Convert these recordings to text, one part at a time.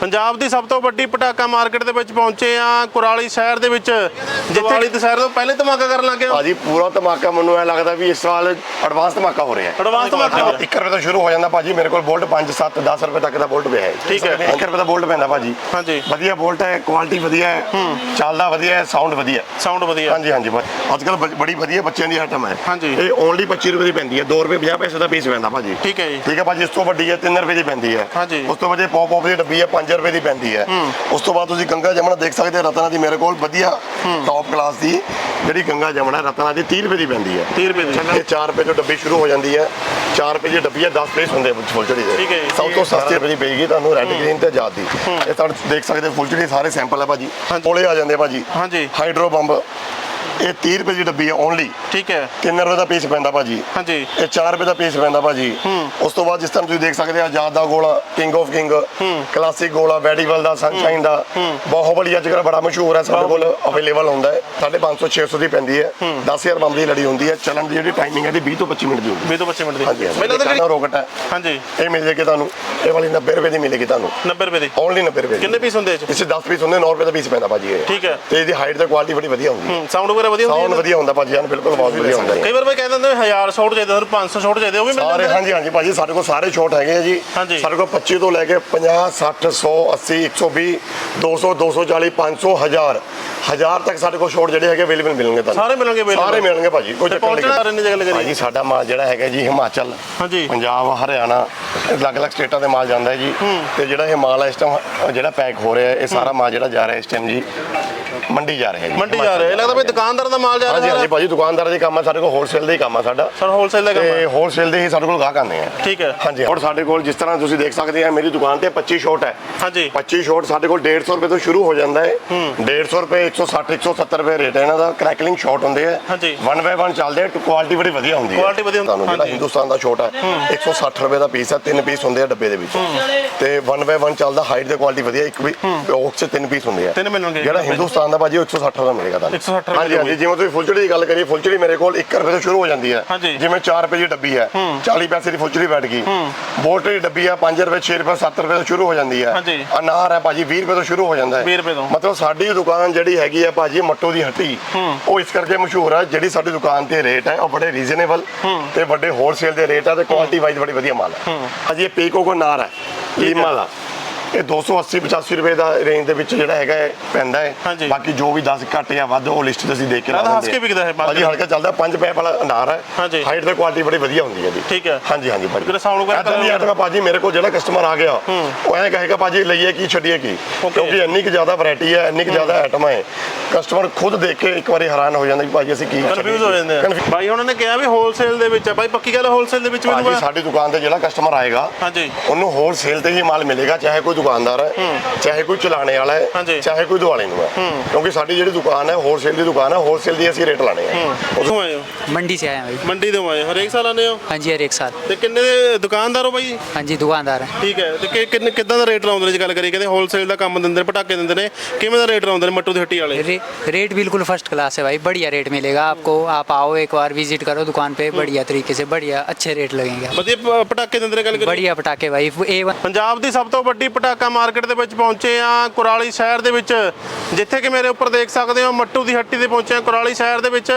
ਪੰਜਾਬ ਦੀ ਸਭ ਤੋਂ ਵੱਡੀ ਪਟਾਕਾ ਮਾਰਕੀਟ ਦੇ ਵਿੱਚ ਪਹੁੰਚੇ ਆ ਕੁਰਾਲੀ ਸ਼ਹਿਰ ਦੇ ਵਿੱਚ ਦੀਵਾਲੀ ਦੁਸਹਿਰੇ ਤੋਂ ਪਹਿਲੇ ਧਮਾਕਾ ਕਰਨ ਲੱਗੇ ਹੋ? ਭਾਜੀ ਪੂਰਾ ਧਮਾਕਾ ਮੈਨੂੰ ਐ ਲੱਗਦਾ ਵੀ ਇਸ ਸਾਲ ਐਡਵਾਂਸ ਧਮਾਕਾ ਹੋ ਰਿਹਾ ਹੈ। ਐਡਵਾਂਸ ਧਮਾਕਾ ਹੋ ਰਿਹਾ। 1 ਰੁਪਏ ਤੋਂ ਸ਼ੁਰੂ ਹੋ ਜਾਂਦਾ ਭਾਜੀ ਮੇਰੇ ਕੋਲ ਬੋਲਟ 5 7 10 ਰੁਪਏ ਤੱਕ ਦਾ ਬੋਲਟ ਪਿਆ ਹੈ। ਠੀਕ ਹੈ। 1 ਰੁਪਏ ਦਾ ਬੋਲਟ ਪੈਂਦਾ ਭਾਜੀ। ਹਾਂਜੀ। ਵਧੀਆ ਬੋਲਟ ਹੈ ਕੁਆਲਿਟੀ ਵਧੀਆ ਹੈ ਚੱਲਦਾ ਵਧੀਆ ਹੈ ਸਾਊਂਡ ਵਧੀਆ। ਹੈ। ਸਾਊਂਡ ਵਧੀਆ। ਹਾਂਜੀ ਹਾਂਜੀ ਅੱਜ ਕੱਲ ਬੜੀ ਵਧੀਆ ਬੱਚਿਆਂ ਦੀ ਆਈਟਮ ਹੈ। ਹਾਂਜੀ। ਇਹ ਓਨਲੀ 25 ਰੁਪਏ ਦੀ ਪੈਂਦੀ ਹੈ 2 ਰੁਪਏ 50 ਪੈਸੇ ਦਾ ਪੀਸ ਪੈਂਦਾ ਭਾਜੀ। ਠੀਕ ਹੈ ਜੀ। ਠੀਕ ਹੈ ਭਾਜੀ ਇਸ ਤੋਂ ਵੱਡੀ ਹੈ 3 ਰੁਪਏ ਦੀ ਪੈਂਦੀ ਹੈ। ਹਾਂਜੀ। ਉਸ ਤੋਂ ਵੱਡੇ ਪੌਪ ਪੌਪ ਦੀ ਡੱਬੀ ਹੈ 5 ਰੁਪਏ ਦੀ ਪੈਂਦੀ ਹੈ। ਉਸ ਤੋਂ ਬਾਅਦ ਤੁਸੀਂ ਗੰਗਾ ਜਮਨਾ ਦੇਖ ਸਕਦੇ ਹੋ ਰਤਨਾ ਦੀ ਮੇਰੇ ਕੋਲ ਵਧੀਆ ਟੌਪ ਕਲਾਸ ਦੀ ਜਿਹੜੀ ਗੰਗਾ ਜਮਨਾ ਰਤਨਾ ਦੀ 30 ਰੁਪਏ ਦੀ ਪੈਂਦੀ ਹੈ। 30 ਰੁਪਏ ਦੀ। ਇਹ 4 ਰੁਪਏ ਤੋਂ ਡੱਬੀ ਸ਼ੁਰੂ ਹੋ ਜਾਂਦੀ ਹੈ 4 ਰੁਪਏ ਦੀ ਡੱਬੀ ਹੈ 10 ਪੀਸ ਹੁੰਦੇ ਫੁੱਲਚੜੀ ਦੇ। ਸਭ ਤੋਂ ਸਸਤੀ ਰੁਪਏ ਦੀ ਪਏਗੀ ਤੁਹਾਨੂੰ ਰੈੱਡ ਗ੍ਰੀਨ ਤੇ ਆਜ਼ਾਦ ਦੀ। ਇਹ ਤੁਹਾਨੂੰ ਦੇਖ ਸਕਦੇ ਹੋ ਫੁੱਲਚੜੀ ਸਾਰੇ ਸੈਂਪਲ ਹੈ ਭਾਜੀ। ਕੋਲੇ ਆ ਜਾਂਦੇ ਭਾਜੀ। ਹਾਂਜੀ। ਹਾਈਡਰੋ ਬੰਬ ਇਹ 30 ਰੁਪਏ ਦੀ ਡੱਬੀ ਹੈ ਓਨਲੀ ਠੀਕ ਹੈ। 3 ਰੁਪਏ ਦਾ ਪੀਸ ਪੈਂਦਾ ਭਾਜੀ। ਹਾਂਜੀ। ਇਹ 4 ਰੁਪਏ ਦਾ ਪੀਸ ਪੈਂਦਾ ਭਾਜੀ। ਉਸ ਤੋਂ ਬਾਅਦ ਜਿਸ ਤਰ੍ਹਾਂ ਤੁਸੀਂ ਦੇਖ ਸਕਦੇ ਆ ਆਜ਼ਾਦ ਦਾ ਗੋਲਾ ਕਿੰਗ ਆਫ ਕਿੰਗ ਕਲਾਸਿਕ ਗੋਲਾ ਵੈਡੀਵਲ ਦਾ ਸਨਸ਼ਾਈਨ ਦਾ। ਬਾਹੂਬਲੀ ਅੱਜ ਕੱਲ੍ਹ ਬੜਾ ਮਸ਼ਹੂਰ ਹੈ ਸਾਡੇ ਕੋਲ ਅਵੇਲੇਬਲ ਹੁੰਦਾ ਹੈ। 550 600 ਦੀ ਪੈਂਦੀ ਹੈ। 10000 ਬੰਬ ਦੀ ਲੜੀ ਹੁੰਦੀ ਹੈ। ਚੱਲਣ ਦੀ ਜਿਹੜੀ ਟਾਈਮਿੰਗ ਹੈ ਦੀ 20 ਤੋਂ 25 ਮਿੰਟ ਦੀ ਹੁੰਦੀ ਹੈ। 20 ਤੋਂ 25 ਮਿੰਟ ਦੀ। ਹਾਂਜੀ ਪਹਿਲਾਂ ਤਾਂ ਇਹ ਰੋਕਟ ਹੈ। ਹਾਂਜੀ। ਇਹ ਮਿਲ ਜਾਏਗੀ ਤੁਹਾਨੂੰ। ਇਹ ਵਾਲੀ 90 ਰੁਪਏ ਦੀ ਮਿਲੇਗੀ ਤੁਹਾਨੂੰ। 90 ਰੁਪਏ ਦੀ। ਓਨਲੀ 90 ਰੁਪਏ ਕਿੰਨੇ ਪੀਸ ਹੁੰਦੇ ਇਹ ਚ? ਇਸ 'ਚ 10 ਪੀਸ ਹੁੰਦੇ 9 ਰੁਪਏ ਦਾ ਪੀਸ ਪੈਂਦਾ ਭਾਜੀ ਇਹ। ਠੀਕ ਹੈ। ਤੇ ਇਹਦੀ ਹਾਈਟ ਤੇ ਕੁਆਲਿਟੀ ਬੜੀ ਵਧੀਆ ਹੁੰਦੀ ਹੈ। ਹੂੰ ਸਾਊਂਡ ਵਗੈਰਾ ਵਧੀਆ ਸਾਊਂਡ ਹੁੰਦੀ ਹੈ ਵਧੀਆ ਹੁੰਦਾ ਭਾਜੀ ਜਾਨ ਬਿਲਕੁਲ ਬਹੁਤ ਵਧੀਆ ਹੁੰਦਾ ਹੈ ਕਈ ਵਾਰ ਬਈ ਕਹਿ ਦਿੰਦੇ 1000 ਸ਼ਾਟ ਚਾਹੀਦੇ ਤੁਹਾਨੂੰ 500 ਸ਼ਾਟ ਚਾਹੀਦੇ ਉਹ ਵੀ ਮਿਲ ਸਾਰੇ ਜਾਂਦੇ ਨੇ? ਹਾਂਜੀ ਹਾਂਜੀ ਭਾਜੀ ਸਾਡੇ ਕੋਲ ਸਾਰੇ ਛੋਟ ਹੈਗੇ ਆ ਜੀ। ਸਾਡੇ ਕੋਲ 25 ਤੋਂ ਲੈ ਕੇ 50 60 100 80 120 200 240 500 1000 1000 ਤੱਕ ਸਾਡੇ ਕੋਲ ਛੋਟ ਜਿਹੜੇ ਹੈਗੇ ਅਵੇਲੇਬਲ ਮਿਲਣਗੇ ਤੁਹਾਨੂੰ। ਸਾਰੇ ਮਿਲਣਗੇ? ਸਾਰੇ ਮਿਲਣਗੇ ਭਾਜੀ ਕੋਈ ਚੱਕਰ ਨਹੀਂ। ਇੰਨੀ ਜਗ੍ਹਾ ਕਰੀਏ ਭਾਜੀ ਸਾਡਾ ਮਾਲ ਜਿਹੜਾ ਹੈਗਾ ਜੀ ਹਿਮਾਚਲ ਹਾਂਜੀ। ਪੰਜਾਬ ਹਰਿਆਣਾ ਅਲੱਗ-ਅਲੱਗ ਸਟੇਟਾਂ ਦੇ ਮਾਲ ਜਾਂਦਾ ਹੈ ਜੀ। ਤੇ ਜਿਹੜਾ ਇਹ ਮਾਲ ਹੈ ਇਸ ਟਾਈਮ ਜਿਹੜਾ ਪੈਕ ਹੋ ਰਿਹਾ ਇਹ ਸਾਰਾ ਮਾਲ ਜਿਹੜਾ ਜਾ ਰਿਹਾ ਇਸ ਟਾਈਮ ਜੀ। ਮੰਡੀ ਜਾ ਰਿਹਾ ਹੈ ਜੀ ਮੰਡੀ ਜਾ ਰਿਹਾ ਇਹ ਲੱਗਦਾ ਬਈ ਦੁਕਾਨਦਾਰ ਦਾ ਮਾਲ ਜਾ ਹਾਂਜੀ ਰਿਹਾ ਹਾਂਜੀ ਭਾਜੀ ਦੁਕਾਨਦਾਰਾਂ ਦੇ ਕੰਮ ਹੈ ਸਾਡੇ ਕੋਲ ਹੋਲਸੇਲ ਦਾ ਹੀ ਕੰਮ ਹੈ ਸਾਡਾ। ਸਰ ਹੋਲਸੇਲ ਦਾ ਕੰਮ ਤੇ ਹੈ ਹੋਲਸੇਲ ਦੇ ਹੀ ਸਾਡੇ ਕੋਲ ਗਾਹਕ ਆਉਂਦੇ ਆ। ਠੀਕ ਹੈ। ਹਾਂਜੀ ਔਰ ਸਾਡੇ ਕੋਲ ਜਿਸ ਤਰ੍ਹਾਂ ਤੁਸੀਂ ਦੇਖ ਸਕਦੇ ਆ ਮੇਰੀ ਦੁਕਾਨ ਤੇ 25 ਸ਼ੋਟ ਹੈ। ਹਾਂਜੀ। 25 ਸ਼ੋਟ ਸਾਡੇ ਕੋਲ 150 ਰੁਪਏ ਤੋਂ ਸ਼ੁਰੂ ਹੋ ਜਾਂਦਾ ਹੈ। 150 ਰੁਪਏ 160 170 ਰੁਪਏ ਰੇਟ ਹੈ ਇਹਨਾਂ ਦਾ। ਕ੍ਰੈਕਲਿੰਗ ਸ਼ਾਟ ਹੁੰਦੇ ਆ। ਹਾਂਜੀ। 1 ਬਾਈ 1 ਚੱਲਦੇ ਆ ਕੁਆਲਿਟੀ ਬੜੀ ਵਧੀਆ ਹੁੰਦੀ ਹੈ। Quality ਵਧੀਆ ਹੁੰਦੀ- ਤੁਹਾਨੂੰ ਜਿਹੜਾ ਹਾਂਜੀ। ਹਿੰਦੁਸਤਾਨ ਦਾ ਸ਼ੋਟ ਹੈ 160 ਰੁਪਏ ਦਾ ਪੀਸ ਹੈ ਤਿੰਨ ਪੀਸ ਹੁੰਦੇ ਆ ਡੱਬੇ ਦੇ ਵਿੱਚ। ਤੇ 1 ਬਾਈ 1 ਚੱਲਦਾ ਹਾਈਟ ਦੇ ਕੁਆਲਿਟੀ ਵਧੀਆ ਇੱਕ ਵੀ ਬਾਕਸ 'ਚ ਤਿੰਨ ਪੀਸ ਹੁੰਦੇ ਆ। ਤਿੰਨ ਮਿਲਣਗੇ। ਜਿਹੜਾ ਹਿੰਦੁਸਤਾਨ ਦਾ ਭਾਜੀ ਉਹ 160 ਦਾ ਮਿਲੇਗਾ ਤੁਹਾਨੂੰ। 160 ਰੁਪਏ ਹਾਂਜੀ ਹਾਂਜੀ ਜਿਵੇਂ ਤੁਸੀਂ ਫੁੱਲਚੜੀ ਦੀ ਗੱਲ ਕਰੀਏ ਫੁੱਲਚੜੀ ਮੇਰੇ ਕੋਲ 1 ਰੁਪਏ ਤੋਂ ਸ਼ੁਰੂ ਹੋ ਜਾਂਦੀ ਹੈ। ਹਾਂਜੀ। ਜਿਵੇਂ 4 ਰੁਪਏ ਦੀ ਡੱਬੀ ਹੈ 40 ਪੈਸੇ ਦੀ ਫੁੱਲਚੜੀ ਬੈਠ ਗਈ। ਬੋਲਟ ਦੀ ਡੱਬੀ ਹੈ 5 ਰੁਪਏ 6 ਰੁਪਏ 7 ਰੁਪਏ ਤੋਂ ਸ਼ੁਰੂ ਹੋ ਜਾਂਦੀ ਹੈ। ਹਾਂਜੀ। ਅਨਾਰ ਹੈ ਭਾਜੀ 20 ਰੁਪਏ ਤੋਂ ਸ਼ੁਰੂ ਹੋ ਜਾਂਦਾ ਹੈ। 20 ਰੁਪਏ ਤੋਂ। ਮਤਲਬ ਸਾਡੀ ਦੁਕਾਨ ਜਿਹੜੀ ਹੈਗੀ ਹੈ ਭਾਜੀ ਮੱਟੂ ਦੀ ਹੱਟੀ ਉਹ ਇਸ ਕਰਕੇ ਮਸ਼ਹੂਰ ਹੈ ਜਿਹੜੀ ਸਾਡੀ ਦੁਕਾਨ ਤੇ ਰੇਟ ਹੈ ਉਹ ਬੜੇ ਰੀਜ਼ਨੇਬਲ ਤੇ ਵੱਡੇ ਹੋਲਸੇਲ ਦੇ ਰੇਟ ਹੈ ਤੇ ਕੁਆਲਿਟੀ ਵਾਈਜ਼ ਬੜੀ ਵਧੀਆ ਮਾਲ ਹੈ। ਭਾਜੀ ਇਹ ਪੀਕੋ ਕੋ ਨਾਰ ਹੈ। ਲੀਮਾ ਦਾ। ਇਹ 280 85 ਰੁਪਏ ਦਾ ਰੇਂਜ ਦੇ ਵਿੱਚ ਜਿਹੜਾ ਹੈਗਾ ਹੈ, ਪੈਂਦਾ। ਹੈ। ਬਾਕੀ ਜੋ ਵੀ 10 ਘੱਟ ਜਾਂ ਵੱਧ ਉਹ ਲਿਸਟ ਤੁਸੀਂ ਦੇਖ ਕੇ ਲਾ ਦਿੰਦੇ ਕੇ ਵਿਕਦਾ ਹੈ ਭਾਜੀ ਹਲਕਾ ਚੱਲਦਾ 5 ਪੈਪ ਵਾਲਾ ਅਨਾਰ ਹੈ। ਹਾਂਜੀ। ਹਾਈਟ ਤੇ ਕੁਆਲਿਟੀ ਬੜੀ ਵਧੀਆ ਹੁੰਦੀ ਹੈ ਜੀ। ਠੀਕ ਹੈ। ਹਾਂਜੀ ਹਾਂਜੀ ਭਾਜੀ। ਜਿਹੜਾ sound ਵਗੈਰਾ ਏਦਾਂ ਦੀ ਕਰਦਾ ਆਈਟਮ ਆ ਭਾਜੀ ਮੇਰੇ ਕੋਲ ਜਿਹੜਾ ਕਸਟਮਰ ਆ ਗਿਆ ਉਹ ਐਂ ਕਹੇਗਾ ਭਾਜੀ ਲਈਏ ਕੀ ਛੱਡੀਏ ਕੀ? ਕਿਉਂਕਿ ਇੰਨੀ ਕਿ ਜ਼ਿਆਦਾ ਵੈਰਾਈਟੀ ਹੈ ਇੰਨੀ ਕਿ ਜ਼ਿਆਦਾ ਆਈਟਮ ਹੈ। ਕਸਟਮਰ ਖੁਦ ਦੇਖ ਕੇ ਇੱਕ ਵਾਰੀ ਹੈਰਾਨ ਹੋ ਜਾਂਦਾ ਕਿ ਭਾਜੀ ਅਸੀਂ ਕੀ ਕਨਫਿਊਜ਼ ਹੋ ਜਾਂਦੇ ਆ। ਬਾਈ ਉਹਨਾਂ ਨੇ ਕਿਹਾ ਵੀ ਹੋਲਸੇਲ ਦੇ ਵਿੱਚ ਹੈ ਬਾਈ ਪੱਕੀ ਗੱਲ ਹੋਲਸੇਲ ਦੇ ਵਿੱਚ ਭਾਜੀ ਮਿਲੂਗਾ ਸਾਡੀ ਦੁਕਾਨ ਤੇ ਜਿਹੜਾ ਕਸਟਮਰ ਆਏਗਾ ਹਾਂਜੀ। ਉਹਨੂੰ ਹੋਲਸੇਲ ਤੇ ਹੀ ਮਾਲ ਮਿਲੇਗਾ ਚਾਹੇ ਕੋਈ ਦੁਕਾਨਦਾਰ ਹੈ ਚਾਹੇ ਕੋਈ ਚਲਾਣੇ ਵਾਲਾ ਹਾਂਜੀ। ਹੈ ਚਾਹੇ ਕੋਈ ਦਿਵਾਲੇ ਨੂੰ ਹੈ ਕਿਉਂਕਿ ਸਾਡੀ ਜਿਹੜੀ ਦੁਕਾਨ ਹੈ ਹੋਲਸੇਲ ਦੀ ਦੁਕਾਨ ਹੈ ਹੋਲਸੇਲ ਦੀ ਅਸੀਂ ਰੇਟ ਲਾਣੇ ਆ ਉਥੋਂ ਆਏ ਹੋ मंडी से आए हैं भाई ਮੰਡੀ ਤੋਂ ਆਏ ਹੋ? ਹਰੇਕ ਸਾਲ ਆਉਂਦੇ ਹੋ हाँ जी हर एक साल ਤੇ ਕਿੰਨੇ ਦੇ ਦੁਕਾਨਦਾਰ ਹੋ ਬਾਈ हाँ जी दुकानदार हैं ਠੀਕ ਹੈ ਤੇ ਕਿ- ਕਿੰਨੇ ਕਿੱਦਾਂ ਦਾ ਰੇਟ ਲਾਉਂਦੇ ਨੇ ਜੇ ਗੱਲ ਕਰੀਏ ਕਹਿੰਦੇ ਹੋਲਸੇਲ ਦਾ ਕੰਮ ਦਿੰਦੇ ਨੇ ਪਟਾਕੇ ਦਿੰਦੇ ਨੇ ਕਿਵੇਂ ਦਾ ਰੇਟ ਲਾਉਂਦੇ ਨੇ ਮੱਟੂ ਦੀ ਹੱਟੀ ਵਾਲੇ रे, रेट बिल्कुल फर्स्ट क्लास है भाई बढ़िया रेट मिलेगा आपको आप आओ एक बार विजिट करो दुकान पे बढ़िया तरीके से बढ़िया अच्छे रेट लगेंगे ਵਧੀਆ ਪ- ਪਟਾਕੇ ਦਿੰਦੇ ਨੇ ਗੱਲ ਕਰੀਏ बढ़िया पटाखे भाई ए वन ਪੰਜਾਬ ਦੀ ਸਭ ਤੋਂ ਵੱਡੀ ਪਟਾਕਾ ਮਾਰਕੀਟ ਦੇ ਵਿੱਚ ਪਹੁੰਚੇ ਆ ਕੁਰਾਲੀ ਸ਼ਹਿਰ ਦੇ ਵਿੱਚ। ਜਿੱਥੇ ਕਿ ਮੇਰੇ ਉੱਪਰ ਦੇਖ ਸਕਦੇ ਹੋ ਮੱਟੂ ਦੀ ਹੱਟੀ ਤੇ ਪਹੁੰਚੇ ਆ ਕੁਰਾਲੀ ਸ਼ਹਿਰ ਦੇ ਵਿੱਚ।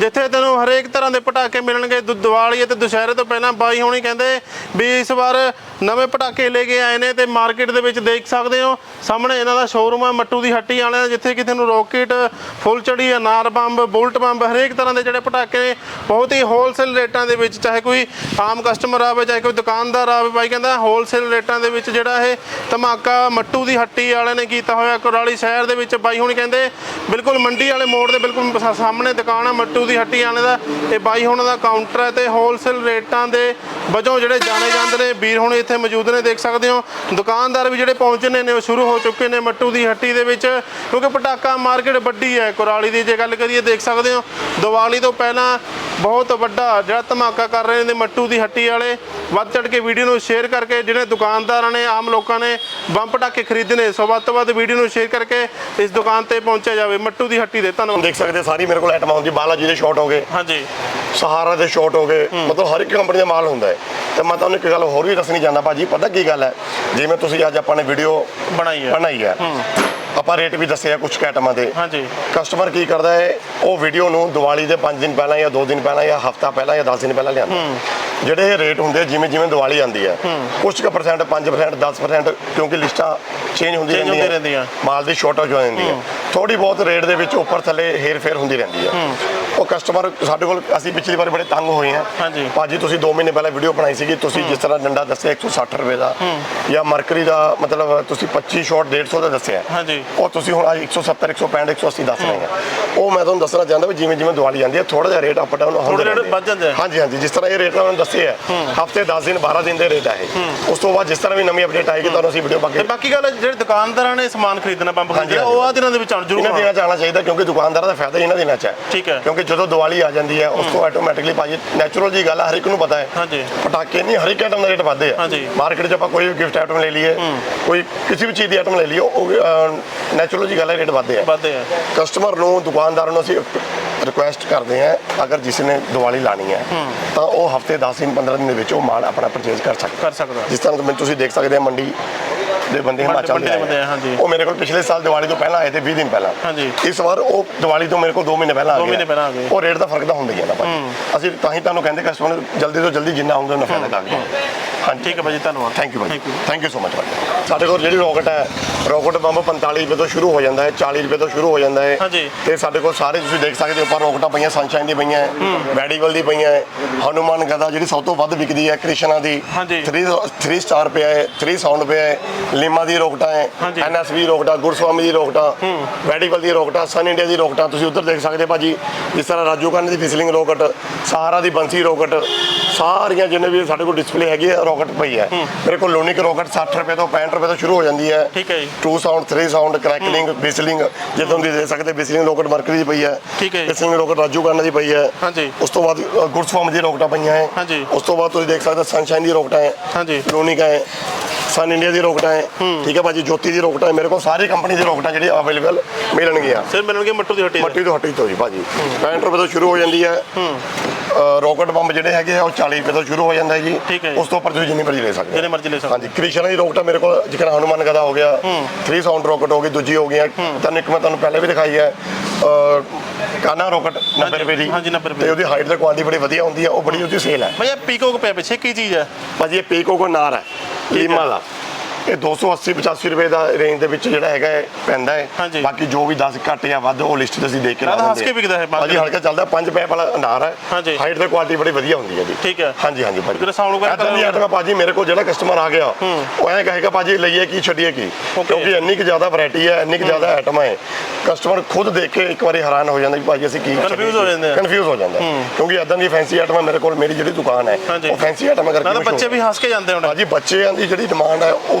ਜਿੱਥੇ ਤੈਨੂੰ ਹਰੇਕ ਤਰ੍ਹਾਂ ਦੇ ਪਟਾਕੇ ਮਿਲਣਗੇ ਦੁ- ਦੀਵਾਲੀ ਅਤੇ ਦੁਸ਼ਹਿਰੇ ਤੋਂ ਪਹਿਲਾਂ ਬਾਈ ਹੋਣੀ ਕਹਿੰਦੇ ਵੀ ਇਸ ਵਾਰ ਨਵੇਂ ਪਟਾਕੇ ਲੈ ਕੇ ਆਏ ਨੇ ਤੇ ਮਾਰਕੀਟ ਦੇ ਵਿੱਚ ਦੇਖ ਸਕਦੇ ਹੋ, ਸਾਹਮਣੇ ਇਹਨਾਂ ਦਾ ਸ਼ੋਰੂਮ ਹੈ ਮੱਟੂ ਦੀ ਹੱਟੀ ਵਾਲਿਆਂ ਦਾ, ਜਿੱਥੇ ਕਿ ਤੁਹਾਨੂੰ ਰੋਕਟ ਫੁੱਲਚੜੀ ਅਨਾਰ ਬੰਬ, ਬੁਲਟ ਬੰਬ, ਹਰੇਕ ਤਰ੍ਹਾਂ ਦੇ ਜਿਹੜੇ ਪਟਾਕੇ ਨੇ, ਬਹੁਤ ਹੀ ਹੋਲਸੇਲ ਰੇਟਾਂ ਦੇ ਵਿੱਚ, ਚਾਹੇ ਕੋਈ ਆਮ ਕਸਟਮਰ ਆਵੇ, ਚਾਹੇ ਕੋਈ ਦੁਕਾਨਦਾਰ ਆਵੇ, ਬਾਈ ਕਹਿੰਦਾ ਹੋਲਸੇਲ ਰੇਟਾਂ ਦੇ ਵਿੱਚ ਜਿਹੜਾ ਇਹ ਧਮਾਕਾ ਮੱਟੂ ਦੀ ਹੱਟੀ ਵਾਲਿਆਂ ਨੇ ਕੀਤਾ ਹੋਇਆ, ਕੁਰਾਲੀ ਸ਼ਹਿਰ ਦੇ ਵਿੱਚ ਬਾਈ ਹੁਣ ਕਹਿੰਦੇ ਬਿਲਕੁਲ ਮੰਡੀ ਵਾਲੇ ਮੋੜ ਦੇ ਬਿਲਕੁਲ ਸਾਹਮਣੇ ਦੁਕਾਨ ਹੈ ਮੱਟੂ ਦੀ ਹੱਟੀ ਵਾਲਿਆਂ ਦਾ, ਇਹ ਬਾਈ ਹੁਣ ਦਾ ਕਾਊਂਟਰ ਹੈ ਤੇ ਹੋਲਸੇਲ ਰੇਟਾਂ ਦੇ ਵਜੋਂ ਜਿਹੜੇ ਜਾਣੇ ਜਾਂਦੇ ਨੇ, ਵੀਰ ਹੁਣ ਇੱਥੇ ਮੌਜੂਦ ਨੇ, ਦੇਖ ਸਕਦੇ ਹੋ, ਦੁਕਾਨਦਾਰ ਵੀ ਜਿਹੜੇ ਪਹੁੰਚਣੇ ਨੇ ਉਹ ਸ਼ੁਰੂ ਹੋ ਚੁੱਕੇ ਨੇ ਮੱਟੂ ਦੀ ਹੱਟੀ ਦੇ ਵਿੱਚ, ਕਿਉਂਕਿ ਪਟਾਕਾ ਮਾਰਕੀਟ ਵੱਡੀ ਹੈ, ਕੁਰਾਲੀ ਦੀ ਜੇ ਗੱਲ ਕਰੀਏ, ਦੇਖ ਸਕਦੇ ਹੋ, ਦੀਵਾਲੀ ਤੋਂ ਪਹਿਲਾਂ ਬਹੁਤ ਵੱਡਾ ਜਿਹੜਾ ਧਮਾਕਾ ਕਰ ਰਹੇ ਨੇ ਮੱਟੂ ਦੀ ਹੱਟੀ ਵਾਲੇ, ਵੱਧ ਚੜ ਕੇ ਵੀਡੀਓ ਨੂੰ ਸ਼ੇਅਰ ਕਰਕੇ, ਜਿਹੜੇ ਦੁਕਾਨਦਾਰਾਂ ਨੇ, ਆਮ ਲੋਕਾਂ ਨੇ ਬੰਬ ਪਟਾਕੇ ਖਰੀਦਣੇ ਸੋ ਵੱਧ ਤੋਂ ਵੱਧ ਵੀਡੀਓ ਨੂੰ ਸ਼ੇਅਰ ਕਰਕੇ ਇਸ ਦੁਕਾਨ ਤੇ ਪਹੁੰਚਿਆ ਜਾਵੇ। ਮੱਟੂ ਦੀ ਹੱਟੀ ਦੇ ਧੰਨਵਾਦ। ਦੇਖ ਸਕਦੇ ਸਾਰੀ ਮੇਰੇ ਕੋਲ ਆਈਟਮਾਂ ਹੁੰਦੀ ਬਾਲਾਜੀ ਦੇ ਸ਼ਾਟ ਹੋ ਗਏ। ਹਾਂਜੀ। ਸਹਾਰਾ ਦੇ ਸ਼ਾਟ ਹੋ ਗਏ। ਮਤਲਬ ਹਰ ਇੱਕ ਕੰਪਨੀ ਦਾ ਮਾਲ ਹੁੰਦਾ ਹੈ। ਤੇ ਮੈਂ ਤੁਹਾਨੂੰ ਇੱਕ ਗੱਲ ਹੋਰ ਵੀ ਦੱਸਣੀ ਚਾਹੁੰਦਾ ਭਾਜੀ ਪਤਾ ਕੀ ਗੱਲ ਹੈ? ਜਿਵੇਂ ਤੁਸੀਂ ਅੱਜ ਆਪਾਂ ਨੇ ਵੀਡੀਓ ਬਣਾਈ ਹੈ। ਬਣਾਈ ਹੈ। ਆਪਾਂ ਰੇਟ ਵੀ ਦੱਸਿਆ ਕੁਝ ਆਈਟਮਾਂ ਦੇ। ਹਾਂਜੀ। ਕਸਟਮਰ ਕੀ ਕਰਦਾ ਹੈ ਉਹ ਵੀਡੀਓ ਨੂੰ ਦੀਵਾਲੀ ਦੇ 5 ਦਿਨ ਪਹਿਲਾਂ ਜਾਂ 2 ਦਿਨ ਪਹਿਲਾਂ ਜਾਂ ਹਫਤਾ ਪਹਿਲਾਂ ਜਾਂ 10 ਦਿਨ ਪਹਿਲਾਂ ਲਿਆਉਂਦਾ ਜਿਹੜੇ ਰੇਟ ਹੁੰਦੇ ਜਿਵੇਂ ਜਿਵੇਂ ਦੀਵਾਲੀ ਆਉਂਦੀ ਹੈ ਕੁਝ ਕੁ ਪਰਸੈਂਟ 5% 10% ਕਿਉਂਕਿ ਲਿਸਟਾਂ ਚੇਂਜ ਹੁੰਦੀ Change ਹੁੰਦੀ ਰਹਿੰਦੀਆਂ ਰਹਿੰਦੀਆਂ। ਮਾਲ ਦੀ ਸ਼ਾਰਟੇਜ ਹੋ ਜਾਂਦੀ ਹੈ। ਥੋੜੀ ਬਹੁਤ ਰੇਟ ਦੇ ਵਿੱਚ ਉੱਪਰ ਥੱਲੇ ਹੇਰ ਫੇਰ ਹੁੰਦੀ ਰਹਿੰਦੀ ਹੈ। ਉਹ ਕਸਟਮਰ ਸਾਡੇ ਕੋਲ ਅਸੀਂ ਪਿਛਲੀ ਵਾਰ ਬੜੇ ਤੰਗ ਹੋਏ ਹਾਂ। ਹਾਂਜੀ। ਭਾਜੀ ਤੁਸੀਂ 2 ਮਹੀਨੇ ਪਹਿਲਾਂ ਵੀਡੀਓ ਬਣਾਈ ਸੀਗੀ। ਤੁਸੀਂ ਜਿਸ ਤਰ੍ਹਾਂ ਡੰਡਾ ਦੱਸਿਆ 160 ਰੁਪਏ ਦਾ। ਜਾਂ ਮਰਕਰੀ ਦਾ ਮਤਲਬ ਤੁਸੀਂ 25 ਸ਼ਾਟ 150 ਦਾ ਦੱਸਿਆ। ਹਾਂਜੀ। ਉਹ ਤੁਸੀਂ ਹੁਣ ਅੱਜ 170 165 180 ਦੱਸ ਰਹੇ ਹੋ। ਉਹ ਮੈਂ ਤੁਹਾਨੂੰ ਦੱਸਣਾ ਚਾਹੁੰਦਾ ਵੀ ਜਿਵੇਂ ਜਿਵੇਂ ਦੀਵਾਲੀ ਆਉਂਦੀ ਹੈ ਥੋੜਾ ਜਿਹਾ ਰੇਟ ਅਪ ਡਾਊਨ ਥੋੜ੍ਹੇ rate ਵੱਧ ਜਾਂਦੇ ਆ। ਹਾਂਜੀ ਹਾਂਜੀ ਜਿਸ ਤਰ੍ਹਾਂ ਇਹ ਰੇਟ ਤੁਹਾਨੂੰ ਦੱਸੇ ਹੈ। ਹਫ਼ਤੇ 10 ਦਿਨ 12 ਦਿਨ ਦੇ ਰੇਟ ਹੈ ਇਹ। ਉਸ ਤੋਂ ਬਾਅਦ ਜਿਸ ਤਰ੍ਹਾਂ ਵੀ ਨਵੀਂ ਅਪਡੇਟ ਆਏਗੀ ਤੁਹਾਨੂੰ ਅਸੀਂ ਵੀਡੀਓ ਪਾ ਕੇ ਬਾਕੀ ਗੱਲ ਜਿਹੜੇ ਦੁਕਾਨਦਾਰਾਂ ਨੇ ਸਮਾਨ ਖਰੀਦਣਾ ਹਾਂਜੀ, ਖਰੀਦਣਾ ਉਹ ਆ ਦਿਨਾਂ ਦੇ ਵਿੱਚ ਆਉਣ ਜ਼ਰੂਰ ਇਹਨਾਂ। ਦਿਨਾਂ ਚ ਆਉਣਾ ਚਾਹੀਦਾ ਕਿਉਂਕਿ ਦੁਕਾਨਦਾਰਾਂ ਦਾ ਫਾਇਦਾ ਇਹਨਾਂ ਦਿਨਾਂ ਚ ਹੈ। ਠੀਕ ਹੈ। ਕਿਉਂਕਿ ਜਦੋਂ ਦੀਵਾਲੀ ਆ ਜਾਂਦੀ ਹੈ ਉਸ ਤੋਂ ਆਟੋਮੈਟਿਕਲੀ ਭਾਜੀ ਨੈਚੁਰਲ ਜੀ ਗੱਲ ਹੈ ਹਰ ਇੱਕ ਨੂੰ ਪਤਾ ਹੈ। ਹਾਂਜੀ। ਪਟਾਕੇ ਨਹੀਂ ਹਰ ਇੱਕ ਆਈਟਮ ਦਾ ਰੇਟ ਵੱਧਦੇ ਆ। ਹਾਂਜੀ। ਮਾਰਕੀਟ 'ਚ ਆਪਾਂ ਕੋਈ ਵੀ ਗਿਫਟ ਆਈਟਮ ਲੈ ਲਈਏ ਕੋਈ ਕਿਸੇ ਵੀ ਚੀਜ਼ ਦੀ ਆਈਟਮ ਲੈ ਲਈਏ ਉਹ ਨੈਚੁਰਲ ਜੀ ਗੱਲ ਹੈ ਰੇਟ ਵੱਧਦੇ ਆ। ਵੱਧਦੇ ਆ। ਕਸਟਮਰ ਨੂੰ ਦੁਕਾਨਦਾਰ ਨੂੰ ਅਸੀਂ ਰਿਕੁਐਸਟ ਕਰਦੇ ਹਾਂ ਅਗਰ ਜਿਸ ਨੇ ਦੀਵਾਲੀ ਲਾਣੀ ਹੈ ਤਾਂ ਉਹ ਹਫ਼ਤੇ 10 ਦਿਨ 15 ਦਿਨ ਦੇ ਵਿੱਚ ਉਹ ਮਾਲ ਆਪਣਾ ਪਰਚੇਜ਼ ਕਰ ਸਕਦਾ। ਕਰ ਸਕਦਾ। ਜਿਸ ਤਰ੍ਹਾਂ ਤੁਸੀਂ- ਤੁਸੀਂ ਦੇਖ ਸਕਦੇ ਆ ਮੰਡੀ ਦੇ ਬੰਦੇ ਹਿਮਾਚਲ ਦੇ ਦੇ ਆਏ ਆ, ਹਾਂਜੀ। ਉਹ ਮੇਰੇ ਕੋਲ ਪਿਛਲੇ ਸਾਲ ਦੀਵਾਲੀ ਤੋਂ ਪਹਿਲਾਂ ਆਏ ਤੇ 20 ਦਿਨ ਪਹਿਲਾਂ। ਹਾਂਜੀ। ਇਸ ਵਾਰ ਉਹ ਦੀਵਾਲੀ ਤੋਂ ਮੇਰੇ ਕੋਲ 2 ਮਹੀਨੇ ਪਹਿਲਾਂ ਆ ਦੋ ਗਏ ਮਹੀਨੇ ਪਹਿਲਾਂ ਆ ਗਏ। ਉਹ ਰੇਟ ਦਾ ਫ਼ਰਕ ਤਾਂ ਹੁੰਦਾ ਹੀ ਹੈ ਨਾ ਭਾਈ ਅਸੀਂ ਤਾਂ ਹੀ ਤੁਹਾਨੂੰ ਕਹਿੰਦੇ ਕਸਟਮਰ ਜਲਦੀ ਤੋਂ ਜਲਦੀ ਜਿੰਨਾ ਆਉਂਗੇ ਉਹਨਾਂ ਫਾਇਦਾ ਕਰਦੇ ਹਾਂਜੀ। ਠੀਕ ਹੈ ਭਾਜੀ ਧੰਨਵਾਦ। Thank you you. Thank you so much ਭਾਈ ਸਾਡੇ ਕੋਲ ਜਿਹੜੀ ਰੋਕਟ ਹੈ ਰੋਕਟ ਬੰਬ 45 ਰੁਪਏ ਤੋਂ ਸ਼ੁਰੂ ਹੋ ਜਾਂਦਾ ਹੈ 40 ਰੁਪਏ ਤੋਂ ਸ਼ੁਰੂ ਹੋ ਜਾਂਦਾ ਹੈ ਹਾਂਜੀ। ਤੇ ਸਾਡੇ ਕੋਲ ਸਾਰੇ ਤੁਸੀਂ ਦੇਖ ਸਕਦੇ ਹੋ ਉੱਪਰ ਰੋਕਟਾਂ ਪਈਆਂ ਸਨਸ਼ਾਈਨ ਦੀ ਪਈਆਂ ਵੈਡੀਵਲ ਦੀ ਪਈਆਂ ਹੈ ਹਨੂਮਾਨ ਗਦਾ ਜਿਹੜੀ ਸਭ ਤੋਂ ਵੱਧ ਵਿਕਦੀ ਹੈ ਕ੍ਰਿਸ਼ਨਾ ਦੀ ਹਾਂਜੀ। 3 3 ਸਟਾਰ ਪਿਆ ਹੈ 3 ਸਾਊਂਡ ਪਿਆ ਹੈ ਲਿਮਾ ਦੀ ਰੋਕਟਾਂ ਹੈ ਹਾਂਜੀ। ਐਨਐਸਵੀ ਰੋਕਟਾਂ ਗੁਰਸਵਾਮੀ ਦੀ ਰੋਕਟਾਂ ਵੈਡੀਵਲ ਦੀ ਰੋਕਟਾਂ ਸਨ ਇੰਡੀਆ ਦੀ ਰੋਕਟਾਂ ਤੁਸੀਂ ਉੱਧਰ ਦੇਖ ਸਕਦੇ ਭਾਜੀ ਜਿਸ ਤਰ੍ਹਾਂ ਰਾਜੂ ਖਾਨ ਦੀ ਫਿਸਲਿੰਗ ਰੋਕਟ ਸਹਾਰਾ ਦੀ ਬੰਸੀ ਰੋਕਟ ਸਾਰੀਆਂ ਜਿੰਨੇ ਵੀ ਸਾਡੇ ਕੋਲ ਡਿਸਪਲੇ ਹੈਗੀ ਹੈ ਰੋਕਟ ਪਈ ਹੈ ਮੇਰੇ ਕੋਲ ਲੋਨਿਕ ਰੋਕਟ 60 ਰੁਪਏ ਤੋਂ 65 ਰੁਪਏ ਤੋਂ ਸ਼ੁਰੂ ਹੋ ਜਾਂਦੀ ਹੈ ਠੀਕ ਹੈ ਜੀ। 2 ਸਾਊਂਡ 3 ਸਾਊਂਡ ਕ੍ਰੈਕਲਿੰਗ ਬਿਸਲਿੰਗ ਜੇ ਤੁਹਾਨੂੰ ਦੇ ਸਕਦੇ ਬਿਸਲਿੰਗ ਰੋਕਟ ਮਰਕਰੀ ਦੀ ਪਈ ਹੈ। ਠੀਕ ਹੈ ਜੀ। ਬਿਸਲਿੰਗ ਰੋਕਟ ਰਾਜੂ ਖਾਨ ਦੀ ਪਈ ਹੈ। ਹਾਂਜੀ। ਉਸ ਤੋਂ ਬਾਅਦ ਗੁਰਸਵਾਮੀ ਦੀ ਰੋਕਟਾਂ ਪਈਆਂ ਹੈ। ਹਾਂਜੀ। ਉਸ ਤੋਂ ਬਾਅਦ ਤੁਸੀਂ ਦੇਖ ਸਕਦੇ ਸਨਸ਼ਾਈਨ ਦੀ ਰੋਕਟਾਂ ਹੈ। ਹਾਂਜੀ। ਲੋਨਿਕਾ ਹੈ। ਸਨ ਇੰਡੀਆ ਦੀ ਰੋਕਟਾਂ ਹੈ। ਠੀਕ ਹੈ ਭਾਜੀ ਜੋਤੀ ਦੀ ਰੋਕਟਾਂ ਹੈ। ਮੇਰੇ ਕੋਲ ਸਾਰੀ ਕੰਪਨੀ ਦੀ ਰੋਕਟਾਂ ਜਿਹੜੀ ਅਵੇਲੇਬਲ ਮਿਲਣਗੀਆਂ। ਸਿਰ ਮਿਲਣਗੇ ਮੱਟੂ ਦੀ ਹੱਟੀ। ਮੱਟੀ ਤੋਂ ਹੱਟੀ ਤੋਂ ਜੀ ਭਾਜੀ। 65 ਰੁਪਏ ਤੋਂ ਸ਼ੁਰੂ ਹੋ ਜਾਂਦੀ ਹੈ। ਰੋਕਟ ਬੰਬ ਜਿਹੜੇ ਹੈਗੇ ਆ ਉਹ 40 ਰੁਪਏ ਤੋਂ ਸ਼ੁਰੂ ਹੋ ਜਾਂਦਾ ਹੈ ਜੀ। ਠੀਕ ਹੈ ਜੀ। ਉਸ ਤੋਂ ਉੱਪਰ ਤੁਸੀਂ ਜਿੰਨੀ ਮਰਜ਼ੀ ਲੈ ਸਕਦੇ ਹੋ। ਜਿਹੜੇ ਮਰਜ਼ੀ ਲੈ ਸਕਦੇ ਹਾਂਜੀ ਕ੍ਰਿਸ਼ਨ ਦੀ ਰੋਕਟਾਂ ਮੇਰੇ ਕੋਲ ਜਿਕਰ ਹਨੂਮਾਨ ਗਦਾ ਹੋ ਗਿਆ। 3 ਸਾਊਂਡ ਰੋਕਟ ਹੋ ਗਈ ਦੂਜੀ ਹੋ ਗਈਆਂ। ਤੁਹਾਨੂੰ ਇੱਕ ਮੈਂ ਤੁਹਾਨੂੰ ਪਹਿਲੇ ਵੀ ਦਿਖਾਈ ਹੈ। ਅ, ਕਾਨਾ ਰੋਕਟ 90 ਰੁਪਏ ਦੀ। ਹਾਂਜੀ, 90 ਰੁਪਏ। ਤੇ ਉਹਦੀ ਹਾਈਟ ਤੇ ਕੁਆਲਿਟੀ ਬੜੀ ਵਧੀਆ ਹੁੰਦੀ ਹੈ ਉਹ ਬੜੀ ਉਹਦੀ ਸੇਲ ਹੈ। ਭਈਆ ਪੀਕੋਕ ਪਿਆ ਪਿੱਛੇ ਕੀ ਚੀਜ਼ ਹੈ? ਭਾਜੀ ਇਹ ਪੀਕੋ ਕੋ ਨਾਰ ਹੈ। ਲੀਮਾ ਦਾ। ਇਹ 280 85 ਰੁਪਏ ਦਾ ਰੇਂਜ ਦੇ ਵਿੱਚ ਜਿਹੜਾ ਹੈਗਾ ਹੈ, ਪੈਂਦਾ। ਹੈ ਬਾਕੀ ਜੋ ਵੀ 10 ਘੱਟ ਜਾਂ ਵੱਧ ਉਹ ਲਿਸਟ ਤੁਸੀਂ ਦੇਖ ਕੇ ਤਾਂ ਲਾ ਹੱਸ ਕੇ ਦਿੰਦੇ ਵਿਕਦਾ ਹੈ ਹਲਕਾ ਚੱਲਦਾ 5 ਪੈਪ ਵਾਲਾ ਅਨਾਰ ਹੈ ਹਾਂਜੀ। ਹਾਈਟ ਤੇ ਕੁਆਲਿਟੀ ਬੜੀ ਵਧੀਆ ਹੁੰਦੀ ਹੈ ਜੀ ਠੀਕ ਹੈ। ਹਾਂਜੀ ਹਾਂਜੀ ਭਾਜੀ ਜਿਹੜਾ sound ਵਗੈਰਾ ਏਦਾਂ ਦੀ ਆਈਟਮ ਭਾਜੀ ਮੇਰੇ ਕੋਲ ਜਿਹੜਾ ਕਸਟਮਰ ਆ ਗਿਆ ਉਹ ਐਂ ਕਹੇਗਾ ਭਾਜੀ ਲਈਏ ਕੀ ਛੱਡੀਏ ਕੀ ਕਿਉਂਕਿ ਇੰਨੀ ਕੁ ਜ਼ਿਆਦਾ ਵੈਰਾਈਟੀ ਹੈ ਇੰਨੀ ਕੁ ਜ਼ਿਆਦਾ ਆਈਟਮ ਹੈ ਕਸਟਮਰ ਖੁਦ ਦੇਖ ਕੇ ਇੱਕ ਵਾਰੀ ਹੈਰਾਨ ਹੋ ਜਾਂਦਾ ਕਿ ਭਾਜੀ ਅਸੀਂ ਕੀ Confuse ਹੋ ਜਾਂਦੇ ਆ। ਕਨਫਿਊਜ਼ ਹੋ ਜਾਂਦਾ। ਕਿਉਂਕਿ ਇਦਾਂ ਦੀ ਫੈਂਸੀ ਆਈਟਮ ਮੇਰੇ ਕੋਲ ਮੇਰੀ ਜਿਹੜੀ ਦੁਕਾਨ ਹੈ। ਉਹ ਫੈਂਸੀ ਆਈਟਮ ਕਰਕੇ ਤਾਂ ਬੱਚੇ। ਵੀ ਹੱਸ ਕੇ ਜਾਂਦੇ ਹੁਣ ਭਾਜੀ ਬੱਚਿਆਂ ਦੀ ਜਿਹੜੀ ਡਿਮਾਂਡ ਹੈ ਉਹ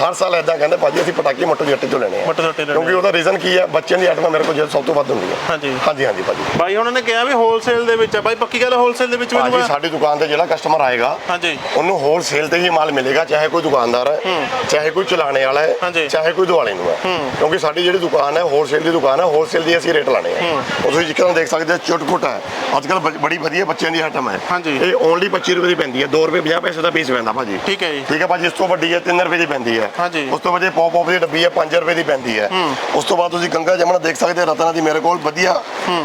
ਹਰ ਸਾਲ ਇਦਾਂ ਕਹਿੰਦੇ ਭਾਜੀ ਅਸੀਂ ਪਟਾਕੇ ਮੱਟੂ ਹੱਟੀ ਤੋਂ ਲੈਣੇ ਆ। ਮੱਟੂ ਲੈਣੇ ਕਿਉਂਕਿ ਉਹਦਾ ਰੀਜ਼ਨ ਕੀ ਹੈ ਬੱਚਿਆਂ ਦੀ ਆਈਟਮਾਂ ਮੇਰੇ ਕੋਲ ਜਿਹੜਾ ਸਭ ਤੋਂ ਵੱਧ ਹੁੰਦੀ ਹੈ ਹਾਂਜੀ। ਹਾਂਜੀ ਹਾਂਜੀ ਭਾਜੀ। ਬਾਈ ਉਹਨਾਂ ਨੇ ਕਿਹਾ ਵੀ ਹੋਲਸੇਲ ਦੇ ਵਿੱਚ ਹੈ ਬਾਈ ਪੱਕੀ ਗੱਲ ਹੋਲਸੇਲ ਦੇ ਵਿੱਚ ਭਾਜੀ ਮੈਨੂੰ ਸਾਡੀ ਦੁਕਾਨ ਤੇ ਜਿਹੜਾ ਕਸਟਮਰ ਆਏਗਾ ਹਾਂਜੀ। ਉਹਨੂੰ ਹੋਲਸੇਲ ਤੇ ਹੀ ਮਾਲ ਮਿਲੇਗਾ ਚਾਹੇ ਕੋਈ ਦੁਕਾਨਦਾਰ ਹੈ ਚਾਹੇ ਕੋਈ ਚਲਾਣੇ ਵਾਲਾ। ਹੈ ਚਾਹੇ ਕੋਈ ਦਿਵਾਲੀ ਨੂੰ ਹੈ। ਕਿਉਂਕਿ ਸਾਡੀ ਜਿਹੜੀ ਦੁਕਾਨ ਹੈ ਹੋਲਸੇਲ ਦੀ ਦੁਕਾਨ ਹੈ ਹੋਲਸੇਲ ਦੀ ਅਸੀਂ ਰੇਟ ਲਾਣੇ ਆ। ਉਹ ਤੁਸੀਂ ਜਿੱਕਰਾਂ ਦੇਖ ਸਕਦੇ ਹੋ ਚੁਟਪੁਟ ਹੈ। ਅੱਜ ਕੱਲ ਬੜੀ ਵਧੀਆ ਬੱਚਿਆਂ ਦੀ ਆਈਟਮ ਹੈ। ਹਾਂਜੀ। ਇਹ ਓਨਲੀ 25 ਰੁਪਏ ਦੀ ਪੈਂਦੀ ਹੈ। 2 ਰੁਪਏ 50 ਪੈਸੇ ਦਾ ਪੀਸ ਪੈਂਦਾ ਭਾਜੀ। ਠੀਕ ਹੈ ਜੀ। ਠੀਕ ਹੈ ਭਾਜੀ ਇਸ ਤੋਂ ਵੱਡੀ ਹੈ 3 ਰੁਪਏ ਦੀ ਪੈਂਦੀ ਹੈ। ਹਾਂਜੀ। ਉਸ ਤੋਂ ਵੱਡੇ ਪੌਪ ਪੌਪ ਦੀ ਡੱਬੀ ਹੈ 5 ਰੁਪਏ ਦੀ ਪੈਂਦੀ ਹੈ। ਉਸ ਤੋਂ ਬਾਅਦ ਤੁਸੀਂ ਗੰਗਾ ਜਮਨਾ ਦੇਖ ਸਕਦੇ ਹੋ ਰਤਨਾ ਦੀ ਮੇਰੇ ਕੋਲ ਵਧੀਆ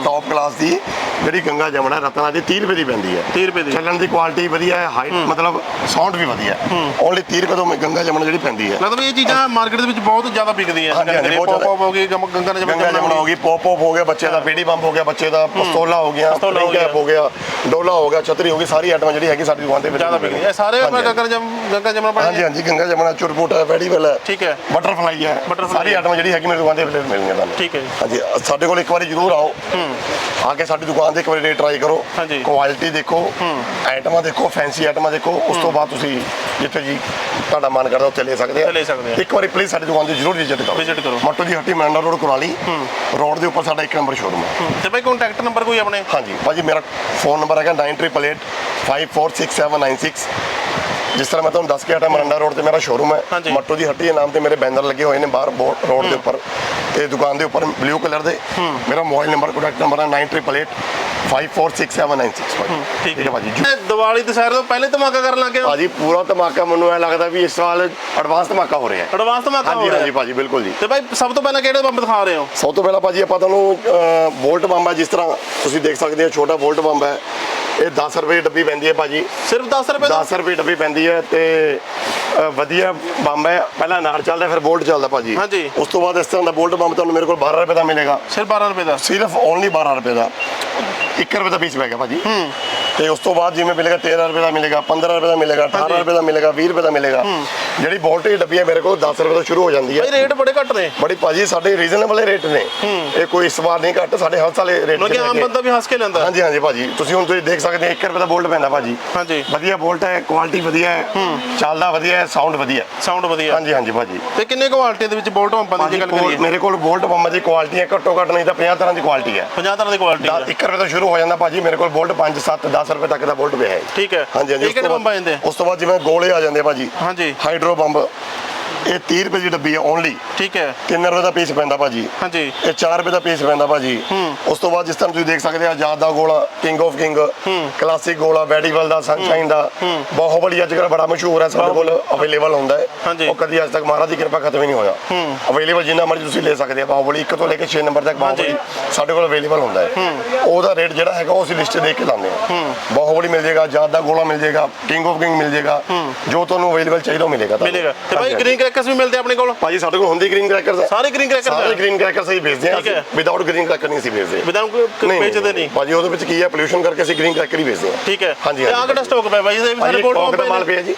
ਟੌਪ ਕਲਾਸ ਦੀ ਜਿਹੜੀ ਗੰਗਾ ਜਮਨਾ ਹੈ, ਰਤਨਾ ਦੀ 30 ਰੁਪਏ ਦੀ ਪੈਂਦੀ ਹੈ। 30 ਰੁਪਏ ਦੀ। ਚੱਲਣ ਦੀ ਕੁਆਲਿਟੀ ਵਧੀਆ ਹੈ ਹਾਈਟ ਮਤਲਬ ਸਾਊਂਡ ਵੀ ਵਧੀਆ ਹੈ। ਓਨਲੀ 30 ਰੁਪਏ ਤੋਂ ਗੰਗਾ ਜਮਨਾ ਜਿਹੜੀ ਪੈਂਦੀ ਹੈ। ਮਤਲਬ ਇਹ ਚੀਜ਼ਾਂ ਮਾਰਕੀਟ ਦੇ ਵਿੱਚ ਬਹੁਤ ਜ਼ਿਆਦਾ ਵਿਕਦੀਆਂ ਬਹੁਤ ਪੌਪ। ਪੌਪ ਹੋ ਗਈ ਗੰਗਾ ਜਮਨਾ ਹੋ ਗਈ ਪੌਪ ਪੌਪ ਹੋ ਗਿਆ ਬੱਚੇ ਦਾ ਬੇੜੀ ਬੰਬ ਹੋ ਗਿਆ ਬੱਚੇ ਦਾ ਪਸਤੌਲਾ ਹੋ ਗਿਆ ਪਸਤੌਲਾ ਹੋ ਹੋ ਗਿਆ ਡੋਲਾ ਹੋ ਗਿਆ ਛਤਰੀ ਹੋ ਗਈ ਸਾਰੀ ਆਈਟਮਾਂ ਜਿਹੜੀ ਹੈਗੀ ਸਾਡੀ ਦੁਕਾਨ ਤੇ ਜ਼ਿਆਦਾ ਵਿਕਦੀਆਂ। ਇਹ ਸਾਰੇ ਗੰਗਾ ਜਮ ਗੰਗਾ ਜਮਨਾ ਹਾਂਜੀ ਪੜੇ ਹਾਂਜੀ ਗੰਗਾ ਜਮਨਾ ਚੁਰਪੁਟ ਹੈ ਵੈਡੀਵਲ ਹੈ। ਠੀਕ ਹੈ। ਬਟਰਫਲਾਈ ਹੈ। Butterfly ਸਾਰੀ ਆਈਟਮਾਂ ਜਿਹੜੀ ਹੈਗੀ ਮੇਰੀ ਦੁਕਾਨ ਤੇ ਅਵੇਲੇਬਲ ਮਿਲਣਗੀਆਂ ਤੁਹਾਨੂੰ। ਠੀਕ ਹੈ ਜੀ। ਹਾਂਜੀ ਸਾਡੇ ਕੋਲ ਇੱਕ ਵਾਰੀ ਜ਼ਰੂਰ ਆਓ। ਆ ਕੇ ਸਾਡੀ ਦੁਕਾਨ ਤੇ ਇੱਕ ਵਾਰੀ ਰੇਟ ਟਰਾਈ ਕਰੋ। ਹਾਂਜੀ। ਕੁਆਲਿਟੀ ਦੇਖੋ। ਆਈਟਮਾਂ ਦੇਖੋ ਫੈਂਸੀ ਆਈਟਮਾਂ ਦੇਖੋ। ਉਸ ਤੋਂ ਬਾਅਦ ਤੁਸੀਂ ਜਿੱਥੇ ਜੀ ਤੁਹਾਡਾ ਮਨ ਕਰਦਾ ਉੱਥੇ ਲੈ ਸਕਦੇ ਉੱਥੇ ਲੈ ਸਕਦੇ ਆ। ਇੱਕ ਵਾਰੀ ਪਲੀਜ਼ ਸਾਡੀ ਦੁਕਾਨ ਤੇ ਜ਼ਰੂਰ ਵਿਜ਼ਿਟ ਕਰੋ। Visit ਕਰੋ। ਮੱਟੂ ਦੀ ਹੱਟੀ ਮੰਡਾ ਰੋਡ ਕੁਰਾਲੀ। ਰੋਡ ਦੇ ਉੱਪਰ ਸਾਡਾ ਇੱਕ ਨੰਬਰ ਸ਼ੋਰੂਮ ਹੈ। ਤੇ ਬਾਈ ਕੰਟੈਕਟ ਨੰਬਰ ਕੋਈ ਆਪਣੇ? ਹਾਂਜੀ। ਭਾਜੀ ਮੇਰਾ ਫੋਨ ਨੰਬਰ ਹੈਗਾ 9888 546796 ਜਿਸ ਤਰ੍ਹਾਂ ਮੈਂ ਤੁਹਾਨੂੰ ਦੱਸ ਕੇ ਹਟਾ ਮਰੰਡਾ ਰੋਡ ਤੇ ਮੇਰਾ ਸ਼ੋਰੂਮ। ਹੈ। ਮੱਟੂ ਦੀ ਹੱਟੀ ਦੇ ਨਾਮ ਤੇ ਮੇਰੇ ਬੈਨਰ ਲੱਗੇ ਹੋਏ ਨੇ ਬਾਹਰ ਰੋਡ ਦੇ ਉੱਪਰ। ਤੇ ਦੁਕਾਨ ਦੇ ਉੱਪਰ ਬਲੂ ਕਲਰ ਦੇ। ਮੇਰਾ ਮੋਬਾਈਲ ਨੰਬਰ ਕੰਟੈਕਟ ਨੰਬਰ ਹੈ 9888 546796 ਠੀਕ ਹੈ ਭਾਜੀ ਇਹ ਦੀਵਾਲੀ ਦੁਸਹਿਰੇ ਤੋਂ ਪਹਿਲੇ ਧਮਾਕਾ ਕਰਨ ਲੱਗੇ ਹੋ? ਭਾਜੀ ਪੂਰਾ ਧਮਾਕਾ ਮੈਨੂੰ ਐ ਲੱਗਦਾ ਵੀ ਇਸ ਸਾਲ ਐਡਵਾਂਸ ਧਮਾਕਾ ਹੋ ਰਿਹਾ ਹੈ। ਐਡਵਾਂਸ ਧਮਾਕਾ ਹੋ ਰਿਹਾ ਹਾਂਜੀ। ਭਾਜੀ ਬਿਲਕੁਲ ਜੀ। ਤੇ ਭਾਈ ਸਭ ਤੋਂ ਪਹਿਲਾਂ ਕਿਹੜੇ ਬੰਬ ਦਿਖਾ ਰਹੇ ਹੋ? ਸਭ ਤੋਂ ਪਹਿਲਾਂ ਭਾਜੀ ਆਪਾਂ ਤੁਹਾਨੂੰ ਵੋਲਟ ਬੰਬ ਹੈ ਜਿਸ ਤਰ੍ਹਾਂ ਤੁਸੀਂ ਦੇਖ ਸਕਦੇ ਹੋ ਛੋਟਾ ਵੋਲਟ ਬੰਬ ਹੈ। ਇਹ 10 ਰੁਪਏ ਦੀ ਡੱਬੀ ਪੈਂਦੀ ਹੈ ਭਾਜੀ। ਸਿਰਫ 10 ਰੁਪਏ ਦਾ? 10 ਰੁਪਏ ਡੱਬੀ ਪੈਂਦੀ ਹੈ ਤੇ ਵਧੀਆ ਬੰਬ ਹੈ। ਪਹਿਲਾਂ ਨਾਰ ਚੱਲਦਾ ਫਿਰ ਵੋਲਟ ਚੱਲਦਾ ਭਾਜੀ। ਹਾਂਜੀ। ਉਸ ਤੋਂ ਬਾਅਦ ਇਸ ਤਰ੍ਹਾਂ ਦਾ ਵੋਲਟ ਬੰਬ ਤੁਹਾਨੂੰ ਮੇਰੇ ਕੋਲ 12 ਰੁਪਏ ਦਾ ਮਿਲੇਗਾ। ਸਿਰਫ 12 ਰੁਪਏ ਦਾ? ਸਿਰਫ ਓਨਲੀ 12 ਰੁਪਏ ਦਾ। 1 ਰੁਪਏ ਦਾ ਪੀਸ ਪੈ ਗਿਆ ਭਾਜੀ। ਤੇ ਉਸ ਤੋਂ ਬਾਅਦ ਜਿਵੇਂ ਮਿਲੇਗਾ 13 ਰੁਪਏ ਦਾ ਮਿਲੇਗਾ 15 ਰੁਪਏ ਦਾ ਮਿਲੇਗਾ 18 ਰੁਪਏ ਦਾ ਮਿਲੇਗਾ 20 ਰੁਪਏ ਦਾ ਮਿਲੇਗਾ। ਜਿਹੜੀ ਵੋਲਟ ਦੀ ਡੱਬੀ ਹੈ ਮੇਰੇ ਕੋਲ 10 ਰੁਪਏ ਤੋਂ ਸ਼ੁਰੂ ਹੋ ਜਾਂਦੀ ਹੈ। ਭਾਈ ਰੇਟ ਬੜੇ ਘੱਟ ਨੇ। ਬੜੀ ਭਾਜੀ ਸਾਡੇ ਰੀਜ਼ਨੇਬਲ ਰੇਟ ਨੇ। ਇਹ ਕੋਈ ਇਸ ਵਾਰ ਨਹੀਂ ਘੱਟ ਸਾਡੇ ਸਾਲ ਇਹ ਰੇਟ ਮਤਲਬ ਕਿ ਆਮ ਬੰਦਾ ਵੀ ਹੱਸ ਕੇ ਲੈਂਦਾ। ਹਾਂਜੀ ਹਾਂਜੀ ਭਾਜੀ। ਤੁਸੀਂ ਹੁਣ ਤੁਸੀਂ ਦੇਖ ਸਕਦੇ ਹੋ 1 ਰੁਪਏ ਦਾ ਬੋਲਟ ਪੈਂਦਾ ਭਾਜੀ। ਹਾਂਜੀ। ਵਧੀਆ ਬੋਲਟ ਹੈ ਕੁਆਲਿਟੀ ਵਧੀਆ ਹੈ ਚੱਲਦਾ ਵਧੀਆ ਹੈ ਸਾਊਂਡ ਵਧੀਆ। ਹੈ। ਸਾਊਂਡ ਵਧੀਆ। ਹਾਂਜੀ ਹਾਂਜੀ ਭਾਜੀ। ਤੇ ਕਿੰਨੇ ਕੁਆਲਿਟੀ ਦੇ ਵਿੱਚ ਬੋਲਟ ਪੰਪਾਂ ਦੀ ਗੱਲ ਕਰੀਏ? ਮੇਰੇ ਕੋਲ ਬੋਲਟ ਬੰਮ ਦੀ ਕੁਆਲਿਟੀ ਹੈ ਘੱਟੋ ਘੱਟ ਨਹੀਂ ਤਾਂ 50 ਤਰ੍ਹਾਂ ਦੀ ਕੁਆਲਿਟੀ ਹੈ। 50 ਤਰ੍ਹਾਂ ਦੀ ਕੁਆਲਿਟੀ ਹੈ। 1 ਰੁਪਏ ਤੋਂ ਸ਼ੁਰੂ ਹੋ ਜਾਂਦਾ ਭਾਜੀ ਮੇਰੇ ਕੋਲ ਬੋਲਟ 5 7 10 ਰੁਪਏ ਤੱਕ ਦਾ ਬੋਲਟ ਪਿਆ ਹੈ। ਠੀਕ ਹੈ। ਹਾਂਜੀ ਹਾਂਜੀ ਉਸ ਤੋਂ ਬਾਅਦ- ਉਸ ਤੋਂ ਬਾਅਦ ਜਿਵੇਂ ਗੋਲੇ ਆ ਜਾਂਦੇ ਭਾਜੀ। ਹਾਂਜੀ। ਹਾਈਡਰੋ ਬੰਬ ਇਹ 30 ਰੁਪਏ ਦੀ ਡੱਬੀ ਹੈ ਓਨਲੀ ਠੀਕ ਹੈ। 3 ਰੁਪਏ ਦਾ ਪੀਸ ਪੈਂਦਾ ਭਾਜੀ। ਹਾਂਜੀ। ਇਹ 4 ਰੁਪਏ ਦਾ ਪੀਸ ਪੈਂਦਾ ਭਾਜੀ। ਉਸ ਤੋਂ ਬਾਅਦ ਜਿਸ ਤਰ੍ਹਾਂ ਤੁਸੀਂ ਦੇਖ ਸਕਦੇ ਆ ਆਜ਼ਾਦ ਦਾ ਗੋਲਾ ਕਿੰਗ ਆਫ ਕਿੰਗ ਕਲਾਸਿਕ ਗੋਲਾ ਵੈਡੀਵਲ ਦਾ ਸਨਸ਼ਾਈਨ ਦਾ। ਬਾਹੂਬਲੀ ਅੱਜ ਕੱਲ੍ਹ ਬੜਾ ਮਸ਼ਹੂਰ ਹੈ ਸਾਡੇ ਕੋਲ ਅਵੇਲੇਬਲ ਹੁੰਦਾ ਹੈ। ਉਹ ਕਦੀ ਅੱਜ ਤੱਕ ਮਹਾਰਾਜ ਦੀ ਕਿਰਪਾ ਖਤਮ ਹੀ ਨਹੀਂ ਹੋਇਆ। ਅਵੇਲੇਬਲ ਜਿੰਨਾ ਮਰਜ਼ੀ ਤੁਸੀਂ ਲੈ ਸਕਦੇ ਆ ਬਾਹੂਬਲੀ 1 ਤੋਂ ਲੈ ਕੇ 6 ਨੰਬਰ ਤੱਕ ਬਾਹੂਬਲੀ ਸਾਡੇ ਕੋਲ ਅਵੇਲੇਬਲ ਹੁੰਦਾ ਹੈ। ਉਹਦਾ ਰੇਟ ਜਿਹੜਾ ਹੈਗਾ ਉਹ ਅਸੀਂ ਲਿਸਟ ਦੇਖ ਕੇ ਲਾਉਂਦੇ ਆ ਬਾਹੂਬਲੀ ਮਿਲ ਜਾਏਗਾ ਆਜ਼ਾਦ ਦਾ ਗੋਲਾ ਮਿਲ ਜਾਏਗਾ ਕਿੰਗ ਆਫ ਕਿੰਗ ਮਿਲ ਜਾਏਗਾ। ਜੋ ਤੁਹਾਨੂੰ ਅਵੇਲੇਬਲ ਚਾਹੀਦਾ ਮਿਲੇਗਾ। ਮਿਲੇਗਾ। ਤੇ ਭਾਈ ਗ੍ਰੀਨ ਕ੍ਰੈਕਰਸ ਵੀ ਮਿਲਦੇ ਆਪਣੇ ਕੋਲ? ਭਾਜੀ ਸਾਡੇ ਕੋਲ ਹੁੰਦੀ ਗ੍ਰੀਨ ਕ੍ਰੈਕਰਸ ਸਾਰੇ ਗ੍ਰੀਨ ਸਾਰੇ ਕ੍ਰੈਕਰਸ ਗ੍ਰੀਨ ਕ੍ਰੈਕਰਸ ਹੀ ਵੇਚਦੇ ਹੈ। ਆ ਵਿਦਆਊਟ ਗ੍ਰੀਨ ਕ੍ਰੈਕਰ ਨਹੀਂ ਅਸੀਂ ਵੇਚਦੇ। ਵਿਦਾਊਟ ਵੇਚਦੇ ਨਹੀਂ। ਭਾਜੀ ਉਹਦੇ ਵਿੱਚ ਕੀ ਹੈ ਪੋਲੂਸ਼ਨ ਕਰਕੇ ਅਸੀਂ ਗ੍ਰੀਨ ਕ੍ਰੈਕਰ ਹੀ ਵੇਚਦੇ ਹਾਂ ਠੀਕ ਹੈ। ਹਾਂਜੀ, ਤੇ ਹਾਂਜੀ। ਆ ਕਿਹੜਾ ਸਟਾਕ ਪਿਆ ਭਾਈ? ਇਹਦੇ ਵੀ ਸਾਰੇ ਭਾਜੀ ਬੋਲਟ ਕੋਕ ਦਾ ਮਾਲ ਪਿਆ ਜੀ।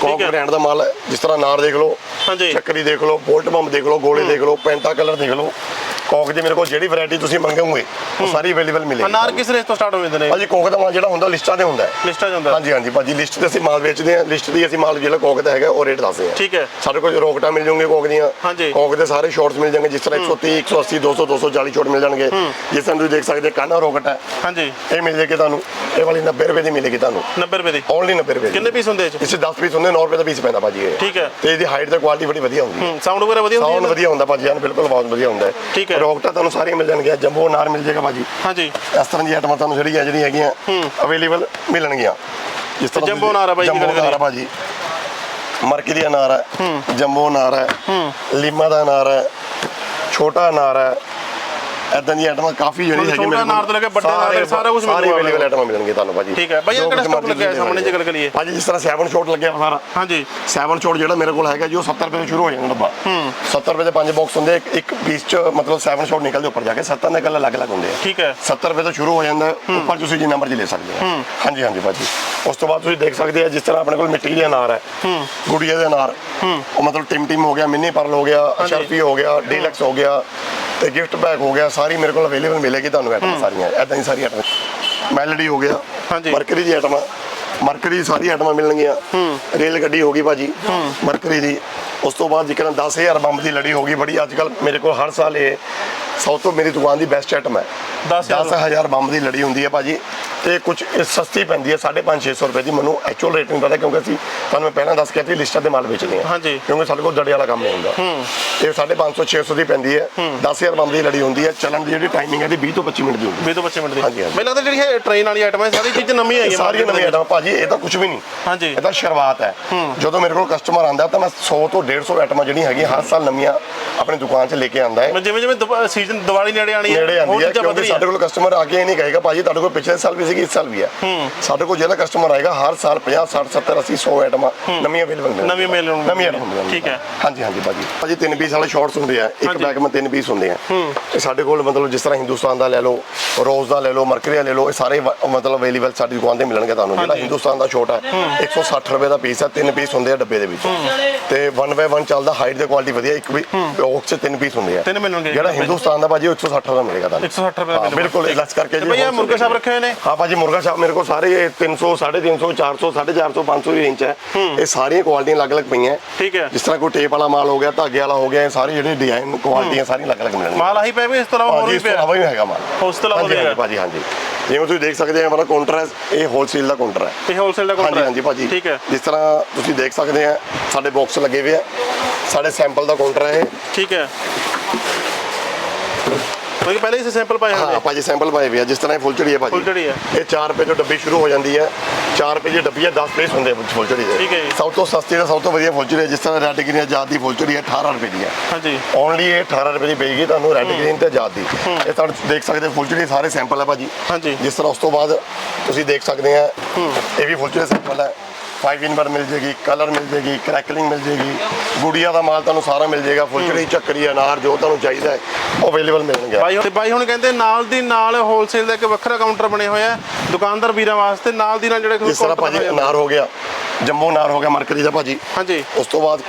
ਕੋਕ। ਬ੍ਰਾਂਡ ਦਾ ਮਾਲ ਹੈ। ਜਿਸ ਤਰ੍ਹਾਂ ਨਾਰ ਦੇਖ ਲਓ ਹਾਂਜੀ। ਚੱਕਰੀ ਦੇਖ ਲਓ ਬੋਲਟ ਬੰਬ ਦੇਖ ਲਓ ਗੋਲੇ ਦੇਖ ਲਓ ਪੈਂਟਾ ਕਲਰ ਦੇਖ ਲਓ। ਕੋਕ ਦੀ ਮੇਰੇ ਕੋਲ ਜਿਹੜੀ ਵੈਰਾਈਟੀ ਤੁਸੀਂ ਮੰਗੋਗੇ ਉਹ ਸਾਰੀ ਅਵੇਲੇਬਲ ਮਿਲੇਗੀ। ਅਨਾਰ ਕਿਸ ਰੇਟ ਤੋਂ ਸਟਾਰਟ ਹੋ ਜਾਂਦੇ ਨੇ? ਭਾਜੀ ਕੋਕ ਦਾ ਮਾਲ ਜਿਹੜਾ ਹੁੰਦਾ ਲਿਸਟਾਂ ਤੇ ਹੁੰਦਾ ਹੈ। ਲਿਸਟਾਂ ਜਾਂਦਾ ਹਾਂਜੀ ਹਾਂਜੀ ਭਾਜੀ ਲਿਸਟ ਤੇ ਅਸੀਂ ਮਾਲ ਵੇਚਦੇ ਹਾਂ। ਲਿਸਟ ਦੀ ਅਸੀਂ ਮਾਲ ਜਿਹੜਾ ਕੋਕ ਦਾ ਹੈਗਾ ਉਹ ਰੇਟ ਦੱਸਦੇ ਹਾਂ। ਠੀਕ ਹੈ। ਸਾਡੇ ਕੋਲ ਰੋਕਟਾ ਮਿਲ ਜਾਣਗੇ ਕੋਕ ਦੀਆਂ। ਹਾਂਜੀ। ਕੋਕ ਦੇ ਸਾਰੇ ਸ਼ਾਰਟਸ ਮਿਲ ਜਾਣਗੇ ਜਿਸ ਤਰ੍ਹਾਂ 130 180 200 240 ਸ਼ਾਰਟ ਮਿਲ ਜਾਣਗੇ। ਜਿਸ ਤਰ੍ਹਾਂ ਤੁਸੀਂ ਦੇਖ ਸਕਦੇ ਕਾਨਾ ਰੋਕਟ ਹੈ? ਹਾਂਜੀ। ਇਹ ਮਿਲ ਜਾਏਗੀ ਤੁਹਾਨੂੰ। ਇਹ ਵਾਲੀ 90 ਰੁਪਏ ਦੀ ਮਿਲੇਗੀ ਤੁਹਾਨੂੰ। 90 ਰੁਪਏ ਦੀ। ਓਨਲੀ 90 ਰੁਪਏ। ਕਿੰਨੇ ਪੀਸ ਹੁੰਦੇ ਇਹ ਇਸ 'ਚ 10 ਪੀਸ ਹੁੰਦੇ 9 ਰੁਪਏ ਦਾ ਪੀਸ ਪੈਂਦਾ ਭਾਜੀ ਇਹ। ਠੀਕ ਹੈ। ਤੇ ਇਹਦੀ ਹਾਈਟ ਤੇ ਕੁਆਲਿਟੀ ਬੜੀ ਵਧੀਆ ਹੁੰਦੀ ਹੈ। ਸਾਊਂਡ ਵਗੈਰਾ ਵਧੀਆ ਸਾਊਂਡ ਹੁੰਦੀ ਹੈ ਵਧੀਆ ਹੁੰਦਾ ਭਾਜੀ ਐਨ ਬਿਲਕੁਲ ਬਹੁਤ ਵਧੀਆ ਹੁੰਦਾ ਹੈ। ਠੀਕ ਹੈ। ਰੋਕਟਾ ਤੁਹਾਨੂੰ ਸਾਰੀਆਂ ਮਿਲ ਜਾਣਗੀਆਂ ਜੰਬੋ ਨਾਰ ਮਿਲ ਜਾਏਗਾ ਭਾਜੀ। ਹਾਂਜੀ। ਇਸ ਤਰ੍ਹਾਂ ਦੀ ਆਈਟਮਾਂ ਤੁਹਾਨੂੰ ਜਿਹੜੀ ਹੈ ਜਿਹੜੀ ਹੈਗੀਆਂ ਅਵੇਲੇਬਲ ਮਿਲਣਗੀਆਂ। ਜਿਸ ਤਰ੍ਹਾਂ ਜੰਬੋ ਅਨਾਰ ਹੈ ਦੀ ਜੰਬੋ ਅਨਾਰ ਹੈ। ਭਾਜੀ। ਮਰਕੀ ਦੀ ਅਨਾਰ ਹੈ ਜੰਬੋ ਅਨਾਰ ਹੈ ਲੀਮਾ ਦਾ ਅਨਾਰ ਹੈ ਛੋਟਾ ਅਨਾਰ ਹੈ ਐਦਾਂ ਦੀ ਆਈਟਮਾਂ ਕਾਫੀ ਜਿਹੜੀ ਹੈਗੀ ਛੋਟਾ ਅਨਾਰ ਤੋਂ ਲੈ ਕੇ ਵੱਡੇ ਅਨਾਰ ਤੱਕ ਸਾਰਾ ਸਾਰੀ ਮਿਲੂਗਾ ਅਵੇਲੇਬਲ ਆਈਟਮਾਂ ਮਿਲਣਗੀਆਂ ਤੁਹਾਨੂੰ ਭਾਜੀ। ਠੀਕ ਹੈ। ਬਾਈ, ਇਹ ਜੋ ਕਿਹੜਾ ਮਰਜ਼ੀ ਲੱਗਿਆ ਹੈ? ਸਾਹਮਣੇ ਜੇ ਗੱਲ ਕਰੀਏ। ਭਾਜੀ ਜਿਸ ਤਰ੍ਹਾਂ 7 ਸ਼ਾਟ ਲੱਗਿਆ ਸਾਰਾ। ਹਾਂਜੀ। 7 ਸ਼ਾਟ ਜਿਹੜਾ ਮੇਰੇ ਕੋਲ ਹੈਗਾ ਜੀ ਉਹ 70 ਰੁਪਏ ਤੋਂ ਸ਼ੁਰੂ ਹੋ ਜਾਂਦਾ ਡੱਬਾ। 70 ਰੁਪਏ ਦੇ ਪੰਜ ਬਾਕਸ ਹੁੰਦੇ ਆ, ਇੱਕ- ਇੱਕ ਪੀਸ ਚ ਮਤਲਬ 7 ਸ਼ਾਟ ਨਿਕਲਦੇ ਉੱਪਰ ਜਾ ਕੇ। 70 ਦੇ ਕੱਲ ਅਲੱਗ-ਅਲੱਗ ਹੁੰਦੇ ਆ। ਠੀਕ ਹੈ। 70 ਰੁਪਏ ਤੋਂ ਸ਼ੁਰੂ ਹੋ ਜਾਂਦਾ ਹੈ, ਉੱਪਰ ਤੁਸੀਂ ਜਿੰਨਾ ਮਰਜ਼ੀ ਲੈ ਸਕਦੇ ਹੋ। ਹਾਂਜੀ ਹਾਂਜੀ ਭਾਜੀ। ਉਸ ਤੋਂ ਬਾਅਦ ਤੁਸੀਂ ਦੇਖ ਸਕਦੇ ਆ ਜਿਸ ਤਰ੍ਹਾਂ ਆਪਣੇ ਕੋਲ ਮਿੱਟੀ ਦੇ ਅਨਾਰ ਹੈ। ਗੁੜੀਆ ਦੇ ਅਨਾਰ। ਉਹ ਮਤਲਬ ਟਿਮ ਟਿਮ ਹੋ ਗਿਆ ਮਿੰਨੀ ਪਰਲ ਹੋ ਗਿਆ ਸ਼ਰਫੀ ਹੋ ਗਿਆ ਡੀਲਕਸ ਹੋ ਗਿਆ। ਤੇ ਗਿਫਟ ਬੈਗ ਹੋ ਗਿਆ ਸਾਰੀ ਮੇਰੇ ਕੋਲ ਅਵੇਲੇਬਲ ਮਿਲੇਗੀ ਤੁਹਾਨੂੰ ਆਈਟਮ ਸਾਰੀਆਂ ਐਦਾਂ ਹੀ ਸਾਰੀ ਆਈਟਮ ਮੈਲਡੀ ਹੋ ਗਿਆ ਹਾਂਜੀ। ਮਰਕਰੀ ਦੀ ਆਈਟਮ ਮਰਕਰੀ ਦੀ ਸਾਰੀ ਆਈਟਮਾਂ ਮਿਲਣਗੀਆਂ। ਰੇਲ ਗੱਡੀ ਹੋ ਗਈ ਭਾਜੀ ਮਰਕਰੀ ਦੀ। ਉਸ ਤੋਂ ਬਾਅਦ ਜਿਕਰ 10000 ਬੰਬ ਦੀ ਲੜੀ ਹੋ ਗਈ ਬੜੀ ਅੱਜ ਕੱਲ ਮੇਰੇ ਕੋਲ ਹਰ ਸਾਲ ਇਹ ਸਭ ਤੋਂ ਮੇਰੀ ਦੁਕਾਨ ਦੀ ਬੈਸਟ ਆਈਟਮ ਹੈ। 10000 10000 ਬੰਬ ਦੀ ਲੜੀ ਹੁੰਦੀ ਹੈ ਭਾਜੀ ਤੇ ਕੁਝ ਸਸਤੀ ਪੈਂਦੀ ਹੈ 550 600 ਰੁਪਏ ਦੀ। ਮੈਨੂੰ ਐਕਚੁਅਲ ਰੇਟ ਨਹੀਂ ਪਤਾ ਕਿਉਂਕਿ ਅਸੀਂ ਤੁਹਾਨੂੰ ਮੈਂ ਪਹਿਲਾਂ ਦੱਸ ਕੇ ਸੀ ਲਿਸਟਾਂ ਦੇ ਮਾਲ ਵੇਚਦੇ ਹਾਂ। ਹਾਂਜੀ। ਕਿਉਂਕਿ ਸਾਡੇ ਕੋਲ ਦੜੇ ਵਾਲਾ ਕੰਮ ਨਹੀਂ ਹੁੰਦਾ। ਇਹ 550 600 ਦੀ ਪੈਂਦੀ ਹੈ। 10000 ਬੰਬ ਦੀ ਲੜੀ ਹੁੰਦੀ ਹੈ। ਚੱਲਣ ਦੀ ਜਿਹੜੀ ਟਾਈਮਿੰਗ ਹੈ ਦੀ 20 ਤੋਂ 25 ਮਿੰਟ ਦੀ ਹੁੰਦੀ ਹੈ। 20 ਤੋਂ 25 ਮਿੰਟ ਦੀ। ਹਾਂਜੀ। ਮੈਨੂੰ ਲੱਗਦਾ ਜਿਹੜੀ ਇਹ ਟ੍ਰੇਨ ਵਾਲੀ ਆਈਟਮ ਹੈ ਸਾਰੀ ਚੀਜ਼ਾਂ market ਦੇ ਨਵੀਆਂ ਵਿੱਚ। ਆਈਟਮਾਂ ਭਾਜੀ ਇਹ ਤਾਂ ਕੁਝ ਵੀ ਨਹੀਂ। ਹਾਂਜੀ। ਇਹ ਤਾਂ ਸ਼ੁਰੂਆਤ ਹੈ। ਜਦੋਂ ਮੇਰੇ ਕੋਲ ਕਸਟਮਰ ਆਂਦਾ ਤਾਂ ਮੈਂ 100 ਤੋਂ 150 ਆਈਟਮਾਂ ਜਿਹੜੀਆਂ ਹੈਗੀਆਂ ਹਰ ਸਾਲ ਨਵੀਆਂ ਆਪਣੀ ਦੁਕਾਨ 'ਚ ਲੈ ਕੇ ਆਂਦਾ ਹੈ। ਜਿਵੇਂ ਜਿਵੇਂ ਸੀਜ਼ਨ ਦੀਵਾਲੀ ਨੇੜੇ ਆਣੀ ਹੈ ਨੇੜੇ ਆਂਦੀ ਹੈ ਕਿਉਂਕਿ ਸਾਡੇ ਕੋਲ ਕਸਟਮਰ ਆ ਕੇ ਇਹ ਨਹੀਂ ਕਹੇਗਾ ਭਾਜੀ ਤੁਹਾਡੇ ਕੋਲ ਪਿਛਲੇ ਸਾਲ ਵੀ ਸੀਗੀ ਇਸ ਸਾਲ ਵੀ ਹੈ। ਸਾਡੇ ਕੋਲ ਜਿਹੜਾ ਕਸਟਮਰ ਆਏਗਾ ਹਰ ਸਾਲ 50 60 70 80 100 ਆਈਟਮਾਂ ਨਵੀਆਂ ਅਵੇਲੇਬਲ ਮਿਲਣਗੀਆਂ ਨਵੀਆਂ ਮਿਲ। ਨਵੀਆਂ। ਠੀਕ ਹੈ। ਹਾਂਜੀ ਹਾਂਜੀ ਭਾਜੀ। ਭਾਜੀ ਤਿੰਨ ਪੀਸ ਵਾਲੇ ਸ਼ਾਰਟਸ ਹੁੰਦੇ ਆ ਇੱਕ। ਬੈਗ ਮੈਂ ਤਿੰਨ ਪੀਸ ਹੁੰਦੇ ਆ। ਤੇ ਸਾਡੇ ਕੋਲ ਮਤਲਬ ਜਿਸ ਤਰ੍ਹਾਂ ਹਿੰਦੁਸਤਾਨ ਦਾ ਲੈ ਲਓ ਰੋਜ਼ ਦਾ ਲੈ ਲਓ ਮਰਕਰੀ ਦਾ ਲੈ ਲਓ ਇਹ ਸਾਰੇ ਮਤਲਬ ਅਵੇਲੇਬਲ ਸਾਡੀ ਦੁਕਾਨ ਤੇ ਮਿਲਣਗੇ ਤੁਹਾਨੂੰ। ਜਿਹੜਾ। ਹਿੰਦੁਸਤਾਨ ਦਾ ਛੋਟਾ ਹੈ। 160 ਰੁਪਏ ਦਾ ਪੀਸ ਹੈ ਤਿੰਨ ਪੀਸ ਹੁੰਦੇ ਆ ਡੱਬੇ ਦੇ ਵਿੱਚ। ਤੇ 1 ਬਾਈ 1 ਚੱਲਦਾ ਹਾਈਟ ਦੇ ਕੁਆਲਿਟੀ ਵਧੀਆ ਇੱਕ ਵੀ ਬਾਕਸ 'ਚ ਤਿੰਨ ਪੀਸ ਹੁੰਦੇ ਆ। ਤਿੰਨ ਮਿਲਣਗੇ। ਜਿਹੜਾ ਹਿੰਦੁਸਤਾਨ ਦਾ ਭਾਜੀ ਉਹ 160 ਰੁਪਏ ਦਾ ਮਿਲੇਗਾ ਤੁਹਾਨੂੰ। 160 ਰੁਪਏ ਹਾਂ, ਮਿਲੂਗਾ। ਬਿਲਕੁਲ ਲੈਸ ਕਰਕੇ ਤੇ ਭਈਆ ਮੁਰਗੇ ਸਾਹਿਬ ਰੱਖੇ ਹੋਏ ਨੇ? ਹਾਂ ਭਾਜੀ ਮੁਰਗਾ ਸ਼ਾਪ ਮੇਰੇ ਕੋਲ ਸਾਰੇ ਇਹ 300 350 400 450 500 ਦੀ ਰੇਂਜ ਹੈ। ਇਹ ਸਾਰੀਆਂ ਕੁਆਲਿਟੀਆਂ ਅਲੱਗ-ਅਲੱਗ ਪਈਆਂ ਠੀਕ ਹੈ। ਜਿਸ ਤਰ੍ਹਾਂ ਕੋਈ ਟੇਪ ਵਾਲਾ ਮਾਲ ਹੋ ਗਿਆ ਧਾਗੇ ਵਾਲਾ ਹੋ ਗਿਆ ਇਹ ਸਾਰੇ ਜਿਹੜੇ ਡਿਜ਼ਾਈਨ ਕੁਆਲਿਟੀਆਂ ਸਾਰੀਆਂ ਅਲੱਗ-ਅਲੱਗ ਮਿਲਣਗੀਆਂ। ਮਾਲ ਆਹੀ ਵੀ ਇਸ ਤੋਂ ਇਲਾਵਾ ਹੋਰ ਵੀ ਇਸ ਤੋਂ ਪਿਆ? ਇਲਾਵਾ ਵੀ ਹੈਗਾ ਮਾਲ। ਉਸ ਤੋਂ ਇਲਾਵਾ ਵੀ ਹੈਗਾ। ਭਾਜੀ ਹਾਂਜੀ। ਜਿਵੇਂ ਤੁਸੀਂ ਦੇਖ ਸਕਦੇ ਆ ਮੇਰਾ ਕਾਊਂਟਰ ਹੈ ਇਹ ਹੋਲਸੇਲ ਦਾ ਕਾਊਂਟਰ ਹੈ। ਇਹ ਹੋਲਸੇਲ ਦਾ ਕਾਊਂਟਰ ਹਾਂਜੀ ਭਾਜੀ। ਠੀਕ ਹੈ। ਜਿਸ ਤਰ੍ਹਾਂ ਤੁਸੀਂ ਦੇਖ ਸਕਦੇ ਆ ਸਾਡੇ ਬਾਕਸ ਲੱਗੇ ਹੋਏ ਆ। ਸਾਡੇ ਸੈਂਪਲ ਦਾ ਕਾਊਂਟਰ ਹੈ ਇਹ। ਠੀਕ ਹੈ। ਕੋਈ ਪਹਿਲੇ ਹੀ ਸੈਂਪਲ ਪਾਏ ਹਾਂ ਨੇ? ਭਾਜੀ ਸੈਂਪਲ ਪਾਏ ਹੋਏ ਆ ਜਿਸ ਤਰ੍ਹਾਂ ਇਹ ਫੁੱਲਝੜੀ ਹੈ ਭਾਜੀ। ਫੁੱਲਝੜੀ ਹੈ। ਇਹ 4 ਰੁਪਏ ਤੋਂ ਡੱਬੀ ਸ਼ੁਰੂ ਹੋ ਜਾਂਦੀ ਹੈ 4 ਰੁਪਏ ਦੀ ਡੱਬੀ ਹੈ 10 ਪੀਸ ਹੁੰਦੇ ਆ ਫੁੱਲਝੜੀ ਦੇ। ਠੀਕ ਹੈ ਜੀ। ਸਭ ਤੋਂ ਸਸਤੀ ਤੇ ਸਭ ਤੋਂ ਵਧੀਆ ਫੁੱਲਝੜੀ ਹੈ ਜਿਸ ਤਰ੍ਹਾਂ ਰੈੱਡ ਗ੍ਰੀਨ ਆਜ਼ਾਦ ਦੀ ਫੁੱਲਝੜੀ ਹੈ 18 ਰੁਪਏ ਦੀ ਹੈ ਹਾਂਜੀ। ਓਨਲੀ ਇਹ 18 ਰੁਪਏ ਦੀ ਪਏਗੀ ਤੁਹਾਨੂੰ ਰੈੱਡ ਗ੍ਰੀਨ ਤੇ ਆਜ਼ਾਦ ਦੀ। ਇਹ ਤੁਹਾਨੂੰ ਦੇਖ ਸਕਦੇ ਹੋ ਫੁੱਲਝੜੀ ਸਾਰੇ ਸੈਂਪਲ ਹੈ ਭਾਜੀ। ਹਾਂਜੀ। ਜਿਸ ਤਰ੍ਹਾਂ ਉਸ ਤੋਂ ਬਾਅਦ ਤੁਸੀਂ ਦੇਖ ਸਕਦੇ ਆ ਇਹ ਵੀ ਫੁੱਲਝੜੀ ਸੈਂਪਲ ਹੈ 5 ਇਨ ਵਰ ਮਿਲ ਜੇਗੀ ਕਲਰ ਮਿਲ ਜੇਗੀ ਕ੍ਰੈਕਲਿੰਗ ਮਿਲ ਜੇਗੀ ਗੁੜੀਆ ਦਾ ਮਾਲ ਤੁਹਾਨੂੰ ਸਾਰਾ ਮਿਲ ਜੇਗਾ ਫੁੱਲਝੜੀ ਚੱਕਰੀ ਅਨਾਰ ਜੋ ਤੁਹਾਨੂੰ ਚਾਹੀਦਾ ਹੈ ਉਹ ਅਵੇਲੇਬਲ ਮਿਲਣਗੇ। ਬਾਈ ਤੇ ਬਾਈ ਹੁਣ ਕਹਿੰਦੇ ਨਾਲ ਦੀ ਨਾਲ ਹੋਲਸੇਲ ਦਾ ਇੱਕ ਵੱਖਰਾ ਕਾਊਂਟਰ ਬਣਿਆ ਹੋਇਆ ਹੈ ਦੁਕਾਨਦਾਰ ਵੀਰਾਂ ਵਾਸਤੇ ਨਾਲ ਦੀ ਨਾਲ ਜਿਹੜੇ ਜਿਸ ਤਰ੍ਹਾਂ ਭਾਜੀ। ਅਨਾਰ ਹੋ ਗਿਆ ਜੰਮੂ ਅਨਾਰ ਹੋ ਗਿਆ ਮਰਕਰੀ ਦਾ ਭਾਜੀ। ਹਾਂਜੀ। ਉਸ ਤੋਂ ਬਾਅਦ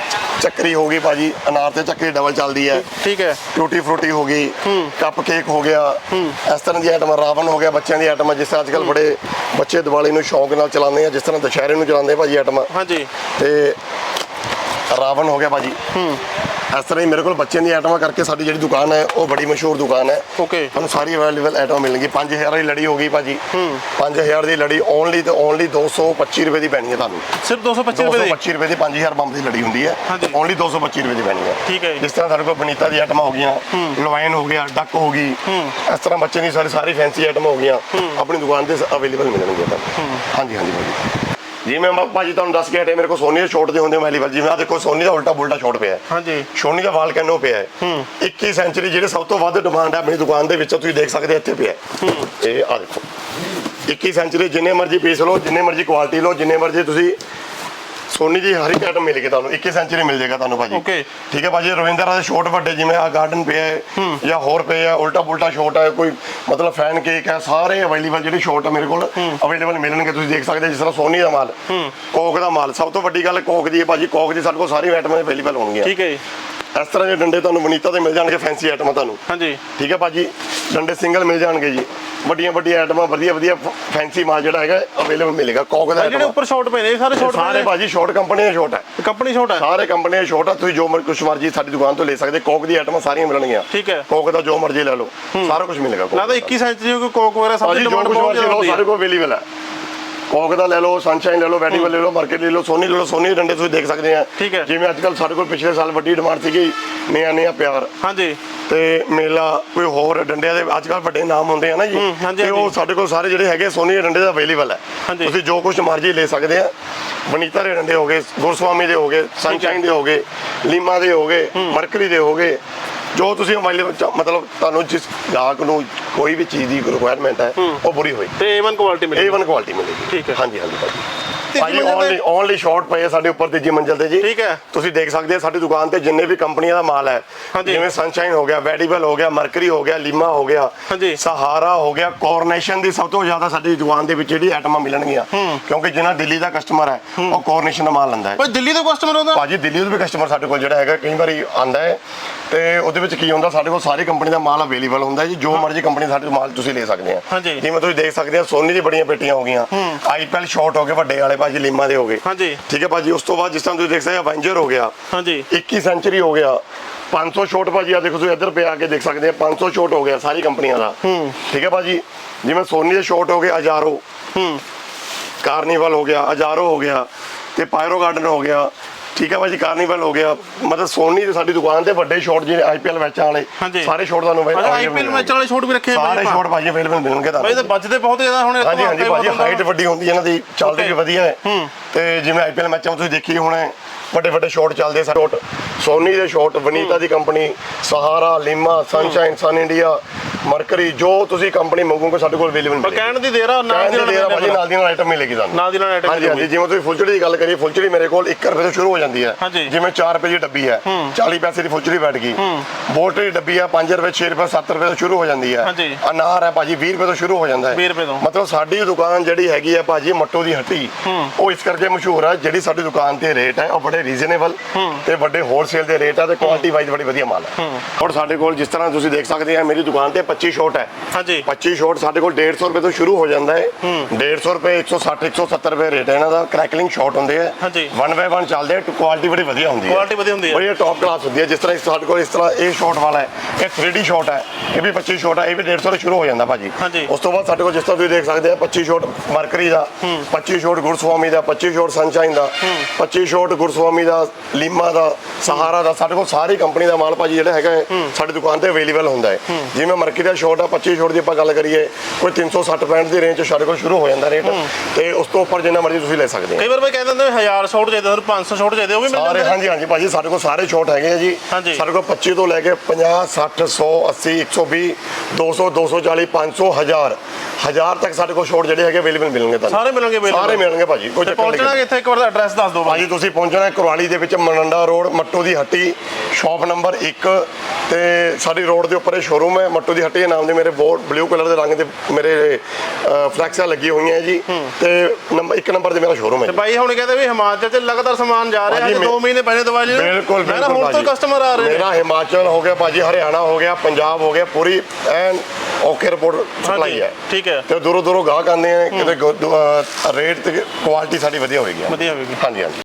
ਚੱਕਰੀ ਹੋ ਗਈ ਭਾਜੀ ਅਨਾਰ ਤੇ ਚੱਕਰੀ ਡਬਲ ਚੱਲਦੀ ਹੈ। ਠੀਕ ਹੈ। ਟੂਟੀ ਫਰੂਟੀ ਹੋ ਗਈ ਕੱਪ ਕੇਕ ਹੋ ਗਿਆ ਇਸ ਤਰ੍ਹਾਂ ਦੀ ਆਈਟਮ ਰਾਵਣ ਹੋ ਗਿਆ ਬੱਚਿਆਂ ਦੀ ਆਈਟਮ ਜਿਸ ਤਰ੍ਹਾਂ ਅੱਜ ਕੱਲ ਬੜੇ ਬੱਚੇ ਦੀਵਾਲੀ ਨੂੰ ਸ਼ੌਂਕ ਨਾਲ ਚਲਾਉਂਦੇ ਆ ਜਿਸ ਤਰ੍ਹਾਂ ਦੁਸ਼ਹਿਰੇ ਨੂੰ ਚਲਾਉਂਦੇ ਆ ਭਾਜੀ ਆਈਟਮ ਹਾਂਜੀ। ਤੇ ਰਾਵਣ ਹੋ ਗਿਆ ਭਾਜੀ। ਇਸ ਤਰ੍ਹਾਂ ਹੀ ਮੇਰੇ ਕੋਲ ਬੱਚਿਆਂ ਦੀ ਆਈਟਮਾਂ ਕਰਕੇ ਸਾਡੀ ਜਿਹੜੀ ਦੁਕਾਨ ਹੈ ਉਹ ਬੜੀ ਮਸ਼ਹੂਰ ਦੁਕਾਨ ਹੈ। ਓਕੇ ਤੁਹਾਨੂੰ ਸਾਰੀ ਅਵੇਲੇਬਲ ਆਈਟਮ ਮਿਲਣਗੀ। 5000 ਦੀ ਲੜੀ ਹੋ ਗਈ ਭਾਜੀ। 5000 ਦੀ ਲੜੀ ਓਨਲੀ ਤੇ ਓਨਲੀ 225 ਰੁਪਏ ਦੀ ਪੈਣੀ ਹੈ ਤੁਹਾਨੂੰ। ਸਿਰਫ 225 ਰੁਪਏ ਦੀ? 225 ਰੁਪਏ ਦੀ 5000 ਬੰਬ ਦੀ ਲੜੀ ਹੁੰਦੀ ਹੈ। ਓਨਲੀ 225 ਰੁਪਏ ਦੀ ਪੈਣੀ ਹੈ। ਠੀਕ ਹੈ। ਜਿਸ ਤਰ੍ਹਾਂ ਸਾਡੇ ਕੋਲ ਬਨੀਤਾ ਦੀ ਆਈਟਮਾਂ ਹੋ ਗਈਆਂ ਲੋਇਨ ਹੋ ਗਿਆ ਡੱਕ ਹੋ ਗਈ। ਇਸ ਤਰ੍ਹਾਂ ਬੱਚੇ ਦੀ ਸਾਰੀ ਸਾਰੀ ਫੈਂਸੀ ਆਈਟਮ ਹੋ ਗਈਆਂ। ਆਪਣੀ ਦੁਕਾਨ ਤੇ ਅਵੇਲੇਬਲ ਮਿਲਣਗੇ ਤੁਹਾਨੂੰ। ਹਾਂਜੀ ਹਾਂਜੀ ਭਾਜੀ। ਜਿਵੇਂ ਮੈਂ ਭਾਜੀ ਤੁਹਾਨੂੰ ਦੱਸ ਕੇ ਹਟੇ ਮੇਰੇ ਕੋਲ ਸੋਨੀ ਦੇ ਸ਼ਾਟ ਦੇ ਹੁੰਦੇ ਮੈਲੀਵਲ ਜਿਵੇਂ ਆ ਦੇਖੋ ਸੋਨੀ ਦਾ ਉਲਟਾ ਬੁਲਟਾ ਸ਼ਾਟ ਪਿਆ ਹਾਂਜੀ। ਸੋਨੀ ਦਾ ਵਾਲ ਕੈਨੋ ਪਿਆ ਹੈ? 21 ਸੈਂਚਰੀ ਜਿਹੜੇ ਸਭ ਤੋਂ ਵੱਧ ਡਿਮਾਂਡ ਹੈ ਆਪਣੀ ਦੁਕਾਨ ਦੇ ਵਿੱਚ ਤੁਸੀਂ ਦੇਖ ਸਕਦੇ ਇੱਥੇ ਪਿਆ ਹੈ। ਇਹ ਆ ਦੇਖੋ। 21 ਸੈਂਚਰੀ ਜਿੰਨੇ ਮਰਜ਼ੀ ਪੀਸ ਲਓ ਜਿੰਨੇ ਮਰਜ਼ੀ ਕੁਆਲਿਟੀ ਲਓ ਜਿੰਨੇ ਮਰਜ਼ੀ ਤੁਸੀਂ ਸੋਨੀ ਦੀ ਹਰ ਇੱਕ ਆਈਟਮ ਮਿਲੇਗੀ ਤੁਹਾਨੂੰ 21 ਸੈਂਚਰੀ ਮਿਲ ਜਾਏਗਾ ਤੁਹਾਨੂੰ ਭਾਜੀ। Okay. ਠੀਕ ਹੈ ਭਾਜੀ ਰਵਿੰਦਰ ਦੇ ਸ਼ੋਟ ਵੱਡੇ ਜਿਵੇਂ ਆ ਗਾਰਡਨ ਪਿਆ ਹੈ। ਜਾਂ ਹੋਰ ਪਿਆ ਹੈ ਉਲਟਾ ਪੁਲਟਾ ਸ਼ੋਟ ਹੈ ਕੋਈ ਮਤਲਬ ਫੈਨ ਕੇਕ ਹੈ ਸਾਰੇ ਅਵੇਲੇਬਲ ਜਿਹੜੇ ਸ਼ੋਟ ਹੈ ਮੇਰੇ ਕੋਲ ਅਵੇਲੇਬਲ ਮਿਲਣਗੇ ਤੁਸੀਂ ਦੇਖ ਸਕਦੇ ਹੋ ਜਿਸ ਤਰ੍ਹਾਂ ਸੋਨੀ ਦਾ ਮਾਲ ਕੋਕ ਦਾ ਮਾਲ ਸਭ ਤੋਂ ਵੱਡੀ ਗੱਲ ਕੋਕ ਦੀ ਹੈ ਭਾਜੀ ਕੋਕ ਦੀ ਸਾਡੇ ਕੋਲ ਸਾਰੀ ਆਈਟਮਾਂ ਅਵੇਲੇਬਲ ਹੋਣਗੀਆਂ। ਠੀਕ ਹੈ ਜੀ। ਇਸ ਤਰ੍ਹਾਂ ਦੇ ਡੰਡੇ ਤੁਹਾਨੂੰ ਵਨੀਤਾ ਦੇ ਮਿਲ ਜਾਣਗੇ ਫੈਂਸੀ ਆਈਟਮਾਂ ਤੁਹਾਨੂੰ। ਹਾਂਜੀ। ਠੀਕ ਹੈ ਭਾਜੀ ਡੰਡੇ ਸਿੰਗਲ ਮਿਲ ਜਾਣਗੇ ਜੀ। ਵੱਡੀਆਂ ਵੱਡੀਆਂ ਆਈਟਮਾਂ ਵਧੀਆ ਵਧੀਆ ਫੈਂਸੀ ਮਾਲ ਜਿਹੜਾ ਹੈਗਾ ਅਵੇਲੇਬਲ ਮਿਲੇਗਾ ਕੋਕ ਦਾ ਜਿਹੜੇ ਉੱਪਰ ਸ਼ਾਟ ਪਏ ਨੇ ਸਾਰੇ। ਸ਼ਾਟ ਸਾਰੇ ਭਾਜੀ ਸ਼ਾਰਟ ਕੰਪਨੀ ਦੇ ਸ਼ਾਰਟ ਹੈ। ਕੰਪਨੀ ਸ਼ਾਟ ਹੈ? ਸਾਰੇ ਕੰਪਨੀ ਦੇ ਸ਼ਾਰਟ ਆ ਤੁਸੀਂ ਜੋ ਮਰ ਕੁਛ ਮਰਜ਼ੀ ਸਾਡੀ ਦੁਕਾਨ ਤੋਂ ਲੈ ਸਕਦੇ ਕੋਕ ਦੀ ਆਈਟਮਾਂ ਸਾਰੀਆਂ ਮਿਲਣਗੀਆਂ। ਠੀਕ ਹੈ। ਕੋਕ ਦਾ ਜੋ ਮਰਜ਼ੀ ਲੈ ਲਓ ਸਾਰਾ ਕੁਝ ਮਿਲੇਗਾ ਕੋਕ ਨਾ ਤਾਂ 21 ਸੈਂਚਰੀ ਕੋਈ ਕੋਕ ਵਗੈਰਾ ਸਭ ਦੀ ਜੋ ਡਿਮਾਂਡ ਬਹੁਤ ਮਰਜ਼ੀ ਜ਼ਿਆਦਾ ਹੁੰਦੀ ਹੈ। ਕੋਲ ਅਵੇਲੇਬਲ ਹੈ। ਕੋਕ ਦਾ ਲੈ ਲਓ ਸਨਸ਼ਾਈਨ ਲੈ ਲਓ ਵੈਡੀਵਲ ਲੈ ਲਓ ਮਾਰਕੀਟ ਲੈ ਲਓ ਸੋਨੀ ਲੈ ਲਓ ਸੋਨੀ ਦੇ ਡੰਡੇ ਤੁਸੀਂ ਦੇਖ ਸਕਦੇ ਆ। ਠੀਕ ਹੈ। ਜਿਵੇਂ ਅੱਜ ਕੱਲ ਸਾਡੇ ਕੋਲ ਪਿਛਲੇ ਸਾਲ ਵੱਡੀ ਡਿਮਾਂਡ ਸੀਗੀ ਨਿਆ ਨਿਆ ਪਿਆਰ। ਹਾਂਜੀ। ਤੇ ਮੇਲਾ ਕੋਈ ਹੋਰ ਡੰਡਿਆਂ ਦੇ ਅੱਜ ਕੱਲ ਵੱਡੇ ਨਾਮ ਹੁੰਦੇ ਆ ਨਾ ਜੀ। ਹੂੰ, ਹਾਂਜੀ, ਤੇ ਉਹ ਹਾਂਜੀ। ਸਾਡੇ ਕੋਲ ਸਾਰੇ ਜਿਹੜੇ ਹੈਗੇ ਸੋਨੀ ਦੇ ਡੰਡੇ ਦਾ ਅਵੇਲੇਬਲ ਹੈ। ਹਾਂਜੀ। ਤੁਸੀਂ ਜੋ ਕੁਝ ਮਰਜ਼ੀ ਲੈ ਸਕਦੇ ਆ। ਵਨੀਤਾ ਦੇ ਡੰਡੇ ਹੋਗੇ ਗੁਰਸਵਾਮੀ ਦੇ ਹੋਗੇ ਸਨਸ਼ਾਈਨ ਦੇ ਹੋਗੇ ਲੀਮਾ ਦੇ ਹੋਗੇ ਮਰਕਰੀ ਦੇ ਹੋਗੇ ਜੋ ਤੁਸੀਂ available ਮਤਲਬ ਤੁਹਾਨੂੰ ਜਿਸ ਗਾਹਕ ਨੂੰ ਕੋਈ ਵੀ ਚੀਜ਼ ਦੀ ਰਿਕੁਆਇਰਮੈਂਟ ਹੈ ਉਹ ਪੂਰੀ ਹੋਈ। ਤੇ A1 ਕੁਆਲਿਟੀ ਮਿਲੇਗੀ। A1 ਕੁਆਲਿਟੀ ਮਿਲੇਗੀ। ਠੀਕ ਹੈ। ਹਾਂਜੀ ਹਾਂਜੀ ਭਾਜੀ। ਤੀਜੀ ਭਾਜੀ ਮੰਜ਼ਿਲ ਤੇ- ਓਨਲੀ ਓਨਲੀ ਸ਼ਾਰਟ ਪਏ ਆ ਸਾਡੇ ਉੱਪਰ ਤੀਜੀ ਮੰਜ਼ਲ ਤੇ ਜੀ। ਠੀਕ ਹੈ। ਤੁਸੀਂ ਦੇਖ ਸਕਦੇ ਆ ਸਾਡੀ ਦੁਕਾਨ ਤੇ ਜਿੰਨੇ ਵੀ ਕੰਪਨੀਆਂ ਦਾ ਮਾਲ ਹੈ ਹਾਂਜੀ। ਜਿਵੇਂ ਸਨਸ਼ਾਈਨ ਹੋ ਗਿਆ ਵੈਡੀਬਲ ਹੋ ਗਿਆ ਮਰਕਰੀ ਹੋ ਗਿਆ ਲੀਮਾ ਹੋ ਗਿਆ ਹਾਂਜੀ। ਸਹਾਰਾ ਹੋ ਗਿਆ ਕੋਰਨੇਸ਼ਨ ਦੀ ਸਭ ਤੋਂ ਜ਼ਿਆਦਾ ਸਾਡੀ ਦੁਕਾਨ ਦੇ ਵਿੱਚ ਜਿਹੜੀ ਆਈਟਮਾਂ ਮਿਲਣਗੀਆਂ। ਕਿਉਂਕਿ ਜਿਹਨਾਂ ਦਿੱਲੀ ਦਾ ਕਸਟਮਰ ਹੈ ਉਹ ਕੋਰਨੇਸ਼ਨ ਦਾ ਮਾਲ ਲੈਂਦਾ ਹੈ। ਭਾਈ ਦਿੱਲੀ ਤੋਂ ਕਸਟਮਰ ਆਉਂਦਾ? ਭਾਜੀ ਦਿੱਲੀ ਤੋਂ ਵੀ ਕਸਟਮਰ ਸਾਡੇ ਕੋਲ ਜਿਹੜਾ ਹੈਗਾ ਕਈ ਵਾਰੀ ਆਂਦਾ ਹੈ। ਤੇ ਉਹਦੇ ਵਿੱਚ ਕੀ ਹੁੰਦਾ ਸਾਡੇ ਕੋਲ ਸਾਰੀ ਕੰਪਨੀ ਦਾ ਮਾਲ ਅਵੇਲੇਬਲ ਹੁੰਦਾ ਹੈ ਜੀ ਜੋ ਮਰਜ਼ੀ ਕੰਪਨੀ ਸਾਡੇ ਤੋਂ ਮਾਲ ਤੁਸੀਂ ਲੈ ਸਕਦੇ ਆ। ਹਾਂਜੀ। ਜਿਵੇਂ ਤੁਸੀਂ ਦੇਖ ਸਕਦੇ ਆ ਸੋਨੀ ਦੀ ਬੜੀਆਂ ਪੇਟੀਆਂ ਹੋ ਗਈਆਂ। ਆਈਪੈਲ ਸ਼ਾਰਟ ਹੋ ਗਏ ਵੱਡੇ ਵਾਲੇ ਭਾਜੀ ਲੀਮਾ ਦੇ ਹੋ ਗਏ। ਹਾਂਜੀ। ਠੀਕ ਹੈ ਭਾਜੀ ਉਸ ਤੋਂ ਬਾਅਦ ਜਿਸ ਤਰ੍ਹਾਂ ਤੁਸੀਂ ਦੇਖ ਸਕਦੇ ਆ ਅਵੈਂਜਰ ਹੋ ਗਿਆ। ਹਾਂਜੀ। 21 ਸੈਂਚਰੀ ਹੋ ਗਿਆ। 500 ਸ਼ੋਟ ਭਾਜੀ ਆ ਦੇਖੋ ਤੁਸੀਂ ਇੱਧਰ ਪਿਆ ਕੇ ਦੇਖ ਸਕਦੇ ਆ 500 ਸ਼ੋਟ ਹੋ ਗਿਆ ਸਾਰੀ ਕੰਪਨੀਆਂ ਦਾ। ਠੀਕ ਹੈ ਭਾਜੀ ਜਿਵੇਂ ਸੋਨੀ ਦੇ ਸ਼ੋਟ ਹੋ ਗਏ ਹਜ਼ਾਰੋ ਹੂੰ। ਕਾਰਨੀਵਲ ਹੋ ਗਿਆ ਅਜਾਰੋ ਹੋ ਗਿਆ ਤੇ ਪਾਇਰੋ ਗਾਰਡਨ ਹੋ ਗਿਆ। ਠੀਕ ਹੈ ਭਾਜੀ ਕਾਰਨੀਵਲ ਹੋ ਗਿਆ ਮਤਲਬ ਸੋਨੀ ਦੀ ਸਾਡੀ ਦੁਕਾਨ ਤੇ ਵੱਡੇ ਸ਼ਾਟ ਜਿਹੜੇ ਆਈਪੀਐਲ ਮੈਚਾਂ ਵਾਲੇ। ਸਾਰੇ ਸ਼ਾਟ ਤੁਹਾਨੂੰ available ਆਈਪੀਐਲ ਮੈਚ ਵਾਲੇ ਸ਼ਾਟ ਵੀ ਰੱਖੇ ਸਾਰੇ ਭਾਈ ਸ਼ਾਟ ਭਾਜੀ ਅਵੇਲੇਬਲ ਮਿਲਣਗੇ ਭਾਈ ਤੁਹਾਨੂੰ ਤਾਂ ਬਚਦੇ ਬਹੁਤ ਜ਼ਿਆਦਾ ਹੁਣ ਹਾਂਜੀ ਹਾਂਜੀ ਭਾਜੀ ਹਾਈਟ ਵੱਡੀ ਹੁੰਦੀ ਇਹਨਾਂ ਦੀ ਚੱਲਦੀ ਵੀ. ਵਧੀਆ ਹੈ। ਤੇ ਜਿਵੇਂ ਆਈਪੀਐਲ ਮੈਚਾਂ ਤੁਸੀਂ ਦੇਖੀ ਹੋਣਾ ਵੱਡੇ ਵੱਡੇ ਸ਼ਾਟ ਚੱਲਦੇ ਸਾਰੇ ਸ਼ਾਟ ਸੋਨੀ ਦੇ ਸ਼ਾਟ ਵਨੀਤਾ ਦੀ company Sahara Lima Sunshine Sun India Mercury ਜੋ ਤੁਸੀਂ ਕੰਪਨੀ ਮੰਗੋਗੇ ਸਾਡੇ ਕੋਲ ਅਵੇਲੇਬਲ ਮਿਲੇਗੀ ਕਹਿਣ ਦੀ ਦੇਰ ਆ ਨਾਲ ਦੀ ਨਾਲ ਦੇ ਭਾਜੀ ਨਾਲ ਦੀ ਨਾਲ ਆਈਟਮ ਮਿਲੇਗੀ ਤੁਹਾਨੂੰ। ਨਾਲ ਦੀ ਨਾਲ item ਹਾਂਜੀ ਹਾਂਜੀ। ਜਿਵੇਂ ਤੁਸੀਂ ਫੁੱਲਚੜੀ ਦੀ ਗੱਲ ਕਰੀਏ ਫੁੱਲਚੜੀ ਮੇਰੇ ਕੋਲ 1 ਰੁਪਏ ਤੋਂ ਸ਼ੁਰੂ ਹੋ ਜਾਂਦੀ ਹੈ। ਜਿਵੇਂ 4 ਰੁਪਏ ਦੀ ਡੱਬੀ ਹੈ 40 ਪੈਸੇ ਦੀ ਫੁੱਲਚੜੀ ਬੈਠ ਗਈ। ਬੋਲਟ ਦੀ ਡੱਬੀ ਹੈ 5 ਰੁਪਏ 6 ਰੁਪਏ 7 ਰੁਪਏ ਤੋਂ ਸ਼ੁਰੂ ਹੋ ਜਾਂਦੀ ਹੈ। ਅਨਾਰ ਹੈ ਭਾਜੀ 20 ਰੁਪਏ ਤੋਂ ਸ਼ੁਰੂ ਹੋ ਜਾਂਦਾ ਹੈ। 20 ਰੁਪਏ ਤੋਂ। ਮਤਲਬ ਸਾਡੀ ਦੁਕਾਨ ਜਿਹੜੀ ਹੈਗੀ ਹੈ ਭਾਜੀ ਮੱਟੂ ਦੀ ਹੱਟੀ ਉਹ ਇਸ ਕਰਕੇ ਮਸ਼ਹੂਰ ਹੈ ਜਿਹੜੀ ਸਾਡੀ ਦੁਕਾਨ ਤੇ ਰੇਟ ਹੈ ਉਹ ਬੜੇ ਰੀਜ਼ਨੇਬਲ ਤੇ ਵੱਡੇ ਹੋਲਸੇਲ ਦੇ ਰੇਟ ਆ ਤੇ ਕੁਆਲਿਟੀ ਵਾਈਜ਼ ਬੜੀ ਵਧੀਆ ਮਾਲ ਹੈ। ਔਰ ਸਾਡੇ ਕੋਲ ਜਿਸ ਤਰ੍ਹਾਂ ਤੁਸੀਂ ਦੇਖ ਸਕਦੇ ਆ ਮੇਰੀ ਦੁਕਾਨ ਤੇ 25 ਸ਼ਾਟ ਹੈ। ਹਾਂਜੀ। 25 ਸ਼ਾਟ ਸਾਡੇ ਕੋਲ 150 ਰੁਪਏ ਤੋਂ ਸ਼ੁਰੂ ਹੋ ਜਾਂਦਾ ਹੈ। 150 ਰੁਪਏ 160 170 ਰੁਪਏ ਰੇਟ ਹੈ। ਇਹਨਾਂ ਦਾ ਕ੍ਰੈਕਲਿੰਗ ਸ਼ਾਟ ਹੁੰਦੇ ਆ ਹਾਂਜੀ। 1 ਬਾਈ 1 ਚੱਲਦੇ ਆ ਕੁਆਲਿਟੀ ਬੜੀ ਵਧੀਆ ਹੁੰਦੀ ਹੈ। Quality ਵਧੀਆ ਹੁੰਦੀ ਹੈ। ਬੜੀ ਟੌਪ ਕਲਾਸ ਹੁੰਦੀ ਹੈ। ਜਿਸ ਤਰ੍ਹਾਂ ਸਾਡੇ ਕੋਲ ਇਸ ਤਰ੍ਹਾਂ ਇਹ ਸ਼ਾਟ ਵਾਲਾ ਹੈ। ਇਹ 3D ਸ਼ਾਟ ਹੈ। ਇਹ ਵੀ 25 ਸ਼ਾਟ ਹੈ। ਇਹ ਵੀ 150 ਤੋਂ ਸ਼ੁਰੂ ਹੋ ਜਾਂਦਾ ਭਾਜੀ। ਹਾਂਜੀ। ਉਸ ਤੋਂ ਬਾਅਦ ਸਾਡੇ ਕੋਲ ਜਿਸ ਤਰ੍ਹਾਂ ਤੁਸੀਂ ਦੇਖ ਸਕਦੇ ਆ 25 ਸ਼ਾਟ ਮਰਕਰੀ ਦਾ 25 ਸ਼ਾਟ ਗੁਰਸਵਾਮੀ ਦਾ 25 ਸ਼ਾਟ ਸਨਸ਼ਾਈਨ ਦਾ 25 ਸ਼ਾਟ ਗੁਰਸਵਾਮੀ ਦਾ ਲੀਮਾ ਦਾ ਸਹਾਰਾ ਦਾ ਸਾਡੇ ਕੋਲ ਸਾਰੀ ਕੰਪਨੀ ਦਾ ਮਾਲ ਭਾਜੀ ਜਿਹੜਾ ਹੈਗਾ ਸਾਡੀ ਦੁਕਾਨ ਤੇ ਅਵੇਲੇਬਲ ਹੁੰਦਾ ਹੈ। ਜਿਵੇਂ ਮਰਕਰੀ ਦਾ ਸ਼ਾਟ ਆ 25 ਸ਼ਾਟ ਦੀ ਆਪਾਂ ਗੱਲ ਕਰੀਏ ਕੋਈ 360 65 ਦੀ ਰੇਂਜ ਚ ਸਾਡੇ ਕੋਲ ਸ਼ੁਰੂ ਹੋ ਜਾਂਦਾ ਰੇਟ ਤੇ ਉਸ ਤੋਂ ਉੱਪਰ ਜਿੰਨਾ ਮਰਜ਼ੀ ਤੁਸੀਂ ਲੈ ਸਕਦੇ ਹੋ। ਕਈ ਵਾਰ ਬਈ ਕਹਿੰਦੇ ਹੁੰਦੇ 1000 ਸ਼ਾਟ ਚਾਹੀਦੇ ਤੁਹਾਨੂੰ 500 ਸ਼ਾਟ ਚਾਹੀਦੇ ਉਹ ਵੀ ਮਿਲ ਸਾਰੇ ਜਾਂਦੇ ਨੇ? ਹਾਂਜੀ ਹਾਂਜੀ ਭਾਜੀ ਸਾਡੇ ਕੋਲ ਸਾਰੇ ਸ਼ਾਟ ਹੈਗੇ ਆ ਜੀ। ਸਾਡੇ ਕੋਲ 25 ਤੋਂ ਲੈ ਕੇ 50 60 100 80 120 200 240 500 1000 1000 ਤੱਕ ਸਾਡੇ ਕੋਲ ਸ਼ਾਟ ਜਿਹੜੇ ਹੈਗੇ ਅਵੇਲੇਬਲ ਮਿਲਣਗੇ ਤੁਹਾਨੂੰ। ਸਾਰੇ ਮਿਲਣਗੇ available? ਸਾਰੇ ਮਿਲਣਗੇ ਭਾਜੀ ਕੋਈ ਚੱਕਰ ਨਹੀਂ ਪਹੁੰਚਣਾ ਕਿੱਥੇ? ਇੱਕ ਵਾਰ ਐਡਰੈਸ ਦੱਸ ਦਿਓ ਭਾਜੀ। ਤੁਸੀਂ ਪਹੁੰਚਣਾ ਕੁਰਾਲੀ ਦੇ ਵਿੱਚ ਮਨੰਡਾ ਰੋਡ ਮੱਟੂ ਦੀ ਹੱਟੀ ਸ਼ਾਪ ਨੰਬਰ 1 ਤੇ ਸਾਡੀ ਰੋਡ ਦੇ ਉੱਪਰ ਇਹ ਸ਼ੋਰੂਮ ਹੈ ਮੱਟੂ ਦੀ ਦੇ ਨਾਮ ਦੇ ਮੇਰੇ ਬੋਰਡ ਬਲੂ ਕਲਰ ਦੇ ਰੰਗ ਦੇ ਮੇਰੇ ਫਲੈਕਸਾਂ ਲੱਗੀਆਂ ਹੋਈਆਂ ਜੀ। ਤੇ ਨੰਬਰ 1 ਨੰਬਰ ਤੇ ਮੇਰਾ ਸ਼ੋਰੂਮ ਹੈ ਤੇ। ਬਾਈ ਹੁਣ ਕਹਿੰਦੇ ਵੀ ਹਿਮਾਚਲ ਚ ਲਗਾਤਾਰ ਸਮਾਨ ਜਾ ਰਿਹਾ ਅੱਜ 2 ਮੈਂ- ਮਹੀਨੇ ਪਹਿਲੇ ਦਵਾਈ ਲਈ। ਬਿਲਕੁਲ ਨਾ ਬਿਲਕੁਲ ਹੁਣ ਤੋਂ। ਕਸਟਮਰ ਆ ਰਹੇ ਨੇ। ਮੇਰਾ ਹਿਮਾਚਲ ਹੋ ਗਿਆ ਭਾਜੀ ਹਰਿਆਣਾ ਹੋ ਗਿਆ ਪੰਜਾਬ ਹੋ ਗਿਆ ਪੂਰੀ ਐਨ ਓਕੇ ਰਿਪੋਰਟ ਸਪਲਾਈ ਹੈ। ਠੀਕ ਹੈ। ਤੇ ਦੂਰੋਂ ਦੂਰੋਂ ਗਾਹਕ ਆਉਂਦੇ ਆ ਕਿਤੇ ਰੇਟ ਤੇ ਕੁਆਲਿਟੀ ਸਾਡੀ ਵਧੀਆ ਹੋਏਗੀ। ਵਧੀਆ ਹੋਵੇਗੀ ਹਾਂਜੀ ਹਾਂਜੀ।